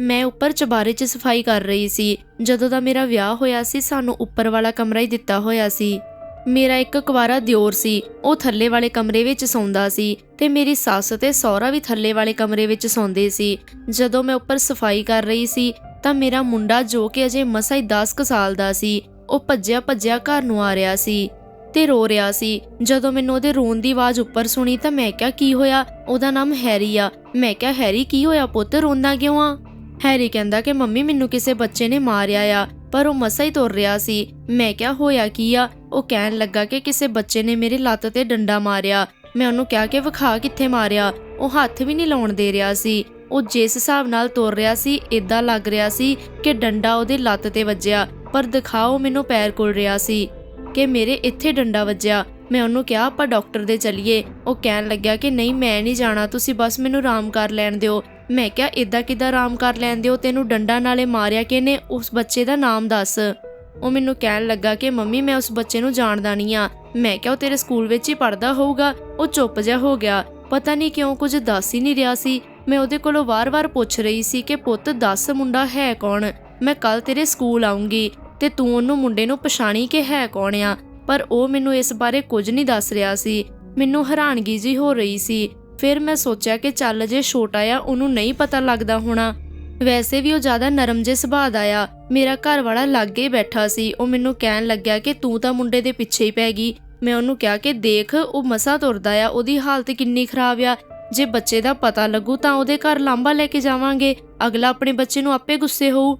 ਮੈਂ ਉੱਪਰ ਚਬਾਰੇ 'ਚ ਸਫ਼ਾਈ ਕਰ ਰਹੀ ਸੀ। ਜਦੋਂ ਦਾ ਮੇਰਾ ਵਿਆਹ ਹੋਇਆ ਸੀ, ਸਾਨੂੰ ਉੱਪਰ ਵਾਲਾ ਕਮਰਾ ਹੀ ਦਿੱਤਾ ਹੋਇਆ ਸੀ। ਮੇਰਾ ਇੱਕ ਕੁਵਾਰਾ ਦਿਓਰ ਸੀ। ਉਹ ਥੱਲੇ ਵਾਲੇ ਕਮਰੇ ਵਿੱਚ ਸੌਂਦਾ ਸੀ ਤੇ ਮੇਰੀ ਸੱਸ ਤੇ ਸਹੁਰਾ ਵੀ ਥੱਲੇ ਵਾਲੇ ਕਮਰੇ ਵਿੱਚ ਸੌਂਦੇ ਸੀ। ਜਦੋਂ ਮੈਂ ਉੱਪਰ ਸਫ਼ਾਈ ਕਰ ਰਹੀ ਸੀ, ਤਾਂ ਮੇਰਾ ਮੁੰਡਾ ਜੋ ਕਿ ਅਜੇ ਮਸਾਂ ਹੀ 10 ਕੁ ਸਾਲ ਦਾ ਸੀ, ਉਹ ਭੱਜਿਆ ਭੱਜਿਆ ਘਰ ਨੂੰ ਆ ਰਿਹਾ ਸੀ ਤੇ ਰੋ ਰਿਹਾ ਸੀ। ਜਦੋਂ ਮੈਨੂੰ ਉਹਦੇ ਰੋਣ ਦੀ ਆਵਾਜ਼ ਉੱਪਰ ਸੁਣੀ ਤਾਂ ਮੈਂ ਕਿਹਾ, ਕੀ ਹੋਇਆ? ਉਹਦਾ ਨਾਮ ਹੈਰੀ ਆ। ਮੈਂ ਕਿਹਾ, ਹੈਰੀ, ਕੀ ਹੋਇਆ ਪੁੱਤ? ਰੋਂਦਾ ਕਿਉਂ ਆ? ਹੈਰੀ ਕਹਿੰਦਾ ਕਿ ਮੰਮੀ ਮੈਨੂੰ ਕਿਸੇ ਬੱਚੇ ਨੇ ਮਾਰਿਆ ਆ, ਪਰ ਉਹ ਮਸਾ ਹੀ ਤੁਰ ਰਿਹਾ ਸੀ। ਮੈਂ ਕਿਹਾ, ਹੋਇਆ ਕੀ ਆ? ਉਹ ਕਹਿਣ ਲੱਗਾ ਕਿ ਕਿਸੇ ਬੱਚੇ ਨੇ ਮੇਰੀ ਲੱਤ ਤੇ ਡੰਡਾ ਮਾਰਿਆ। ਮੈਂ ਉਹਨੂੰ ਕਿਹਾ ਕਿ ਵਿਖਾ ਕਿੱਥੇ ਮਾਰਿਆ। ਉਹ ਹੱਥ ਵੀ ਨਹੀਂ ਲਾਉਣ ਦੇ ਰਿਹਾ ਸੀ। ਉਹ ਜਿਸ ਹਿਸਾਬ ਨਾਲ ਤੁਰ ਰਿਹਾ ਸੀ ਇਦਾਂ ਲੱਗ ਰਿਹਾ ਸੀ ਕਿ ਡੰਡਾ ਉਹਦੇ ਲੱਤ ਤੇ ਵੱਜਿਆ, ਪਰ ਦਿਖਾਓ ਮੈਨੂੰ ਪੈਰ ਕੋਲ ਰਿਹਾ ਸੀ ਕਿ ਮੇਰੇ ਇੱਥੇ ਡੰਡਾ ਵੱਜਿਆ। ਮੈਂ ਉਹਨੂੰ ਕਿਹਾ, ਆਪਾਂ ਡਾਕਟਰ ਦੇ ਚਲੀਏ। ਉਹ ਕਹਿਣ ਲੱਗਿਆ ਕਿ, ਨਹੀਂ, ਮੈਂ ਨਹੀਂ ਜਾਣਾ, ਤੁਸੀਂ ਬਸ ਮੈਨੂੰ ਆਰਾਮ ਕਰ ਲੈਣ ਦਿਓ। ਮੈਂ ਕਿਹਾ ਇਦਾਂ ਕਿਦਾਂ ਆਰਾਮ ਕਰ ਲੈਣ ਦਿਓ ਤੈਨੂੰ ਡੰਡਾ ਨਾਲੇ ਮਾਰਿਆ ਕਿਨੇ ਉਸ ਬੱਚੇ ਦਾ ਨਾਮ ਦੱਸ। ਉਹ ਮੈਨੂੰ ਕਹਿਣ ਲੱਗਾ ਕਿ, ਮੰਮੀ, ਮੈਂ ਉਸ ਬੱਚੇ ਨੂੰ ਜਾਣਦਾ ਨਹੀਂ ਆ। ਮੈਂ ਕਿਹਾ, ਉਹ ਤੇਰੇ ਸਕੂਲ ਵਿੱਚ ਹੀ ਪੜਦਾ ਹੋਊਗਾ। ਉਹ ਚੁੱਪ ਜਿਹਾ ਹੋ ਗਿਆ। ਪਤਾ ਨਹੀਂ ਕਿਉਂ ਕੁਝ ਦੱਸ ਹੀ ਨਹੀਂ ਰਿਹਾ ਸੀ। ਮੈਂ ਉਹਦੇ ਕੋਲੋਂ ਵਾਰ-ਵਾਰ ਪੁੱਛ ਰਹੀ ਸੀ ਕਿ, ਪੁੱਤ, ਦੱਸ ਮੁੰਡਾ ਹੈ ਕੌਣ? ਮੈਂ ਕੱਲ ਤੇਰੇ ਸਕੂਲ ਆਉਂਗੀ ਤੇ ਤੂੰ ਉਹਨੂੰ ਮੁੰਡੇ ਨੂੰ ਪਛਾਣੀ ਕਿ ਹੈ ਕੌਣ ਆ? ਪਰ ਉਹ ਮੈਨੂੰ ਇਸ ਬਾਰੇ ਕੁਝ ਨਹੀਂ ਦੱਸ ਰਿਹਾ ਸੀ। ਮੈਨੂੰ ਹੈਰਾਨਗੀ ਜੀ ਹੋ ਰਹੀ ਸੀ। ਫਿਰ ਮੈਂ ਸੋਚਿਆ ਕਿ ਚੱਲ ਜੇ ਛੋਟਾ ਆ, ਉਹਨੂੰ ਨਹੀਂ ਪਤਾ ਲੱਗਦਾ ਹੋਣਾ। ਵੈਸੇ ਵੀ ਉਹ ਜ਼ਿਆਦਾ ਨਰਮ ਜੇ ਸੁਭਾਅ ਦਾ ਆ। ਮੇਰਾ ਘਰ ਵਾਲਾ ਲਾਗੇ ਬੈਠਾ ਸੀ। ਉਹ ਮੈਨੂੰ ਕਹਿਣ ਲੱਗਿਆ ਕਿ ਤੂੰ ਤਾਂ ਮੁੰਡੇ ਦੇ ਪਿੱਛੇ ਹੀ ਪੈ ਗਈ। ਮੈਂ ਉਹਨੂੰ ਕਿਹਾ ਕਿ ਦੇਖ, ਉਹ ਮਸਾ ਤੁਰਦਾ ਆ। ਉਹਦੀ ਹਾਲਤ ਕਿੰਨੀ ਖਰਾਬ ਆ। ਜੇ ਬੱਚੇ ਦਾ ਪਤਾ ਲੱਗੂ ਤਾਂ ਉਹਦੇ ਘਰ ਲਾਂਬਾ ਲੈ ਕੇ ਜਾਵਾਂਗੇ। ਅਗਲਾ ਆਪਣੇ ਬੱਚੇ ਨੂੰ ਆਪੇ ਗੁੱਸੇ ਹੋਊ।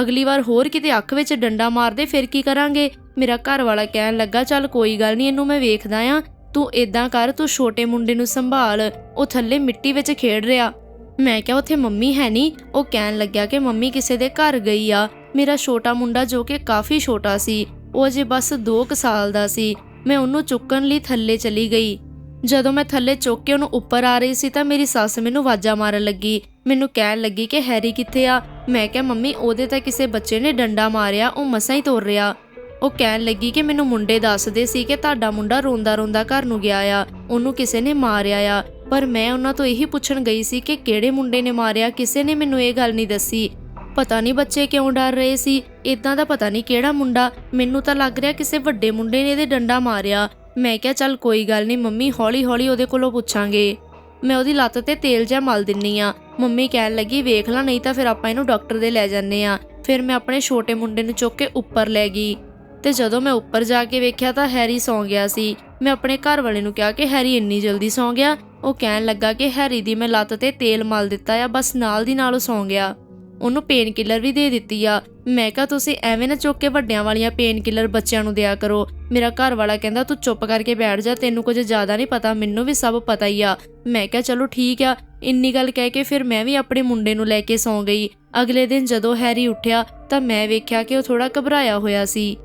ਅਗਲੀ ਵਾਰ ਹੋਰ ਕਿਤੇ ਅੱਖ ਵਿੱਚ ਡੰਡਾ ਮਾਰਦੇ ਫਿਰ ਕੀ ਕਰਾਂਗੇ? ਮੇਰਾ ਘਰ ਵਾਲਾ ਕਹਿਣ ਲੱਗਾ, ਚੱਲ ਕੋਈ ਗੱਲ ਨਹੀਂ, ਇਹਨੂੰ ਮੈਂ ਵੇਖਦਾ ਆ। ਤੂੰ ਇਦਾਂ ਕਰ, ਤੂੰ ਛੋਟੇ ਮੁੰਡੇ ਨੂੰ ਸੰਭਾਲ। ਉਹ ਥੱਲੇ ਮਿੱਟੀ ਵਿੱਚ ਖੇਡ ਰਿਹਾ। ਮੈਂ ਕਿਹਾ, ਉੱਥੇ ਮੰਮੀ ਹੈ ਨਹੀਂ ਉਹ ਕਹਿਣ ਲੱਗਿਆ ਕਿ ਮੰਮੀ ਕਿਸੇ ਦੇ ਘਰ ਗਈ ਆ। ਮੇਰਾ ਛੋਟਾ ਮੁੰਡਾ ਜੋ ਕਿ ਕਾਫੀ ਛੋਟਾ ਸੀ, ਉਹ ਅਜੇ ਬਸ 2 ਸਾਲ ਦਾ ਸੀ। ਮੈਂ ਉਹਨੂੰ ਚੁੱਕਣ ਲਈ ਥੱਲੇ ਚਲੀ ਗਈ। ਜਦੋਂ ਮੈਂ ਥੱਲੇ ਚੁੱਕ ਕੇ ਉਹਨੂੰ ਉੱਪਰ ਆ ਰਹੀ ਸੀ ਤਾਂ ਮੇਰੀ ਸੱਸ ਮੈਨੂੰ ਆਵਾਜ਼ਾਂ ਮਾਰਨ ਲੱਗੀ। ਮੈਨੂੰ ਕਹਿਣ ਲੱਗੀ ਕਿ ਹੈਰੀ ਕਿੱਥੇ ਆ? ਮੈਂ ਕਿਹਾ, ਮੰਮੀ, ਉਹਦੇ ਤਾਂ ਕਿਸੇ ਬੱਚੇ ਨੇ ਡੰਡਾ ਮਾਰਿਆ, ਉਹ ਮਸਾਂ ਹੀ ਤੁਰ ਰਿਹਾ। ਉਹ ਕਹਿਣ ਲੱਗੀ ਕਿ ਮੈਨੂੰ ਮੁੰਡੇ ਦੱਸਦੇ ਸੀ ਕਿ ਤੁਹਾਡਾ ਮੁੰਡਾ ਰੋਂਦਾ ਰੋਂਦਾ ਘਰ ਨੂੰ ਗਿਆ ਆ, ਉਹਨੂੰ ਕਿਸੇ ਨੇ ਮਾਰਿਆ ਆ। ਪਰ ਮੈਂ ਉਹਨਾਂ ਤੋਂ ਇਹੀ ਪੁੱਛਣ ਗਈ ਸੀ ਕਿ ਕਿਹੜੇ ਮੁੰਡੇ ਨੇ ਮਾਰਿਆ, ਕਿਸੇ ਨੇ ਮੈਨੂੰ ਇਹ ਗੱਲ ਨਹੀਂ ਦੱਸੀ। ਪਤਾ ਨਹੀਂ ਬੱਚੇ ਕਿਉਂ ਡਰ ਰਹੇ ਸੀ ਇਦਾਂ ਦਾ ਪਤਾ ਨਹੀਂ ਕਿਹੜਾ ਮੁੰਡਾ। ਮੈਨੂੰ ਤਾਂ ਲੱਗ ਰਿਹਾ ਕਿਸੇ ਵੱਡੇ ਮੁੰਡੇ ਨੇ ਇਹਦੇ ਡੰਡਾ ਮਾਰਿਆ। ਮੈਂ ਕਿਹਾ, ਚੱਲ ਕੋਈ ਗੱਲ ਨਹੀਂ, ਮੰਮੀ ਹੌਲੀ ਹੌਲੀ ਉਹਦੇ ਕੋਲੋਂ ਪੁੱਛਾਂਗੇ। ਮੈਂ ਉਹਦੀ ਲੱਤ ਤੇ ਤੇਲ ਜਿਹਾ ਮਲ ਦਿੰਨੀ ਆ। ਮੰਮੀ ਕਹਿਣ ਲੱਗੀ, ਵੇਖ ਲੈ, ਨਹੀਂ ਤਾਂ ਫਿਰ ਆਪਾਂ ਇਹਨੂੰ ਡਾਕਟਰ ਦੇ ਲੈ ਜਾਂਦੇ ਆ। ਫਿਰ ਮੈਂ ਆਪਣੇ ਛੋਟੇ ਮੁੰਡੇ ਨੂੰ ਚੁੱਕ ਕੇ ਉੱਪਰ ਲੈ ਗਈ। ਤੇ ਜਦੋਂ ਮੈਂ ਉੱਪਰ ਜਾ ਕੇ ਵੇਖਿਆ ਤਾਂ ਹੈਰੀ ਸੌਂ ਗਿਆ ਸੀ। ਮੈਂ ਆਪਣੇ ਘਰ ਵਾਲੇ ਨੂੰ ਕਿਹਾ ਕਿ ਹੈਰੀ ਇੰਨੀ ਜਲਦੀ ਸੌਂ ਗਿਆ। ਉਹ ਕਹਿਣ ਲੱਗਾ ਕਿ ਹੈਰੀ ਦੀ ਮੈਂ ਲੱਤ ਤੇ ਤੇਲ ਮਲ ਦਿੱਤਾ ਆ, ਬਸ ਨਾਲ ਦੀ ਨਾਲ ਉਹ ਸੌਂ ਗਿਆ। ਉਹਨੂੰ ਪੇਨ ਕਿਲਰ ਵੀ ਦੇ ਦਿੱਤੀ ਆ। ਮੈਂ ਕਿਹਾ, ਤੁਸੀਂ ਐਵੇਂ ਨਾ ਚੁੱਕ ਕੇ ਵੱਡਿਆਂ ਵਾਲੀਆਂ ਪੇਨ ਕਿਲਰ ਬੱਚਿਆਂ ਨੂੰ ਦਿਆ ਕਰੋ। ਮੇਰਾ ਘਰ ਵਾਲਾ ਕਹਿੰਦਾ, ਤੂੰ ਚੁੱਪ ਕਰਕੇ ਬੈਠ ਜਾ, ਤੈਨੂੰ ਕੁਝ ਜ਼ਿਆਦਾ ਨਹੀਂ ਪਤਾ, ਮੈਨੂੰ ਵੀ ਸਭ ਪਤਾ ਹੀ ਆ। ਮੈਂ ਕਿਹਾ, ਚਲੋ ਠੀਕ ਆ। ਇੰਨੀ ਗੱਲ ਕਹਿ ਕੇ ਫਿਰ ਮੈਂ ਵੀ ਆਪਣੇ ਮੁੰਡੇ ਨੂੰ ਲੈ ਕੇ ਸੌਂ ਗਈ। ਅਗਲੇ ਦਿਨ ਜਦੋਂ ਹੈਰੀ ਉੱਠਿਆ ਤਾਂ ਮੈਂ ਵੇਖਿਆ ਕਿ ਉਹ ਥੋੜਾ ਘਬਰਾਇਆ ਹੋਇਆ ਸੀ।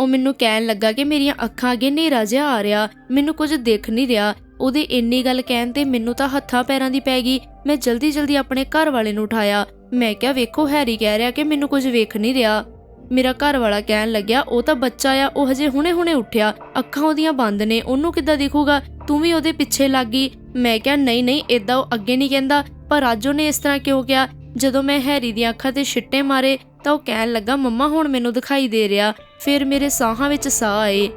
ਉਹ ਮੈਨੂੰ ਕਹਿਣ ਲੱਗਾ ਕਿ ਮੇਰੀਆਂ ਅੱਖਾਂ ਅੱਗੇ ਹਨੇਰਾ ਜਿਹਾ ਆ ਰਿਹਾ। ਮੈਨੂੰ ਕੁਝ ਦਿਖ ਨਹੀਂ ਰਿਹਾ। ਉਹਦੀ ਇੰਨੀ ਗੱਲ ਕਹਿਣ ਤੇ ਮੈਨੂੰ ਤਾਂ ਹੱਥਾਂ ਪੈਰਾਂ ਦੀ ਪੈ ਗਈ। ਮੈਂ ਜਲਦੀ ਜਲਦੀ ਆਪਣੇ ਘਰ ਵਾਲੇ ਨੂੰ ਉਠਾਇਆ। ਮੈਂ ਕਿਹਾ, ਵੇਖੋ, ਹੈਰੀ ਕਹਿ ਰਿਹਾ ਕਿ ਮੈਨੂੰ ਕੁਝ ਵੇਖ ਨਹੀਂ ਰਿਹਾ। ਮੇਰਾ ਘਰ ਵਾਲਾ ਕਹਿਣ ਲੱਗਿਆ, ਉਹ ਤਾਂ ਬੱਚਾ ਆ, ਉਹ ਹਜੇ ਹੁਣੇ-ਹੁਣੇ ਉੱਠਿਆ। ਅੱਖਾਂ ਉਹਦੀਆਂ ਬੰਦ ਨੇ, ਉਹਨੂੰ ਕਿੱਦਾਂ ਦਿਖੂਗਾ? ਤੂੰ ਵੀ ਉਹਦੇ ਪਿੱਛੇ ਲੱਗ ਗਈ। ਮੈਂ ਕਿਹਾ, ਨਹੀਂ ਨਹੀਂ ਇਦਾਂ ਉਹ ਅੱਗੇ ਨਹੀਂ ਕਹਿੰਦਾ, ਪਰ ਅੱਜ ਉਹਨੇ ਇਸ ਤਰ੍ਹਾਂ ਕਿਉਂ ਕਿਹਾ? ਜਦੋਂ ਮੈਂ ਹੈਰੀ ਦੀਆਂ ਅੱਖਾਂ ਤੇ ਛਿੱਟੇ ਮਾਰੇ ਤਾਂ ਉਹ ਕਹਿਣ ਲੱਗਾ, ਮੰਮਾ, ਹੁਣ ਮੈਨੂੰ ਦਿਖਾਈ ਦੇ ਰਿਹਾ। ਫਿਰ ਮੇਰੇ ਸਾਹਾਂ ਵਿੱਚ ਸਾਹ ਆਏ।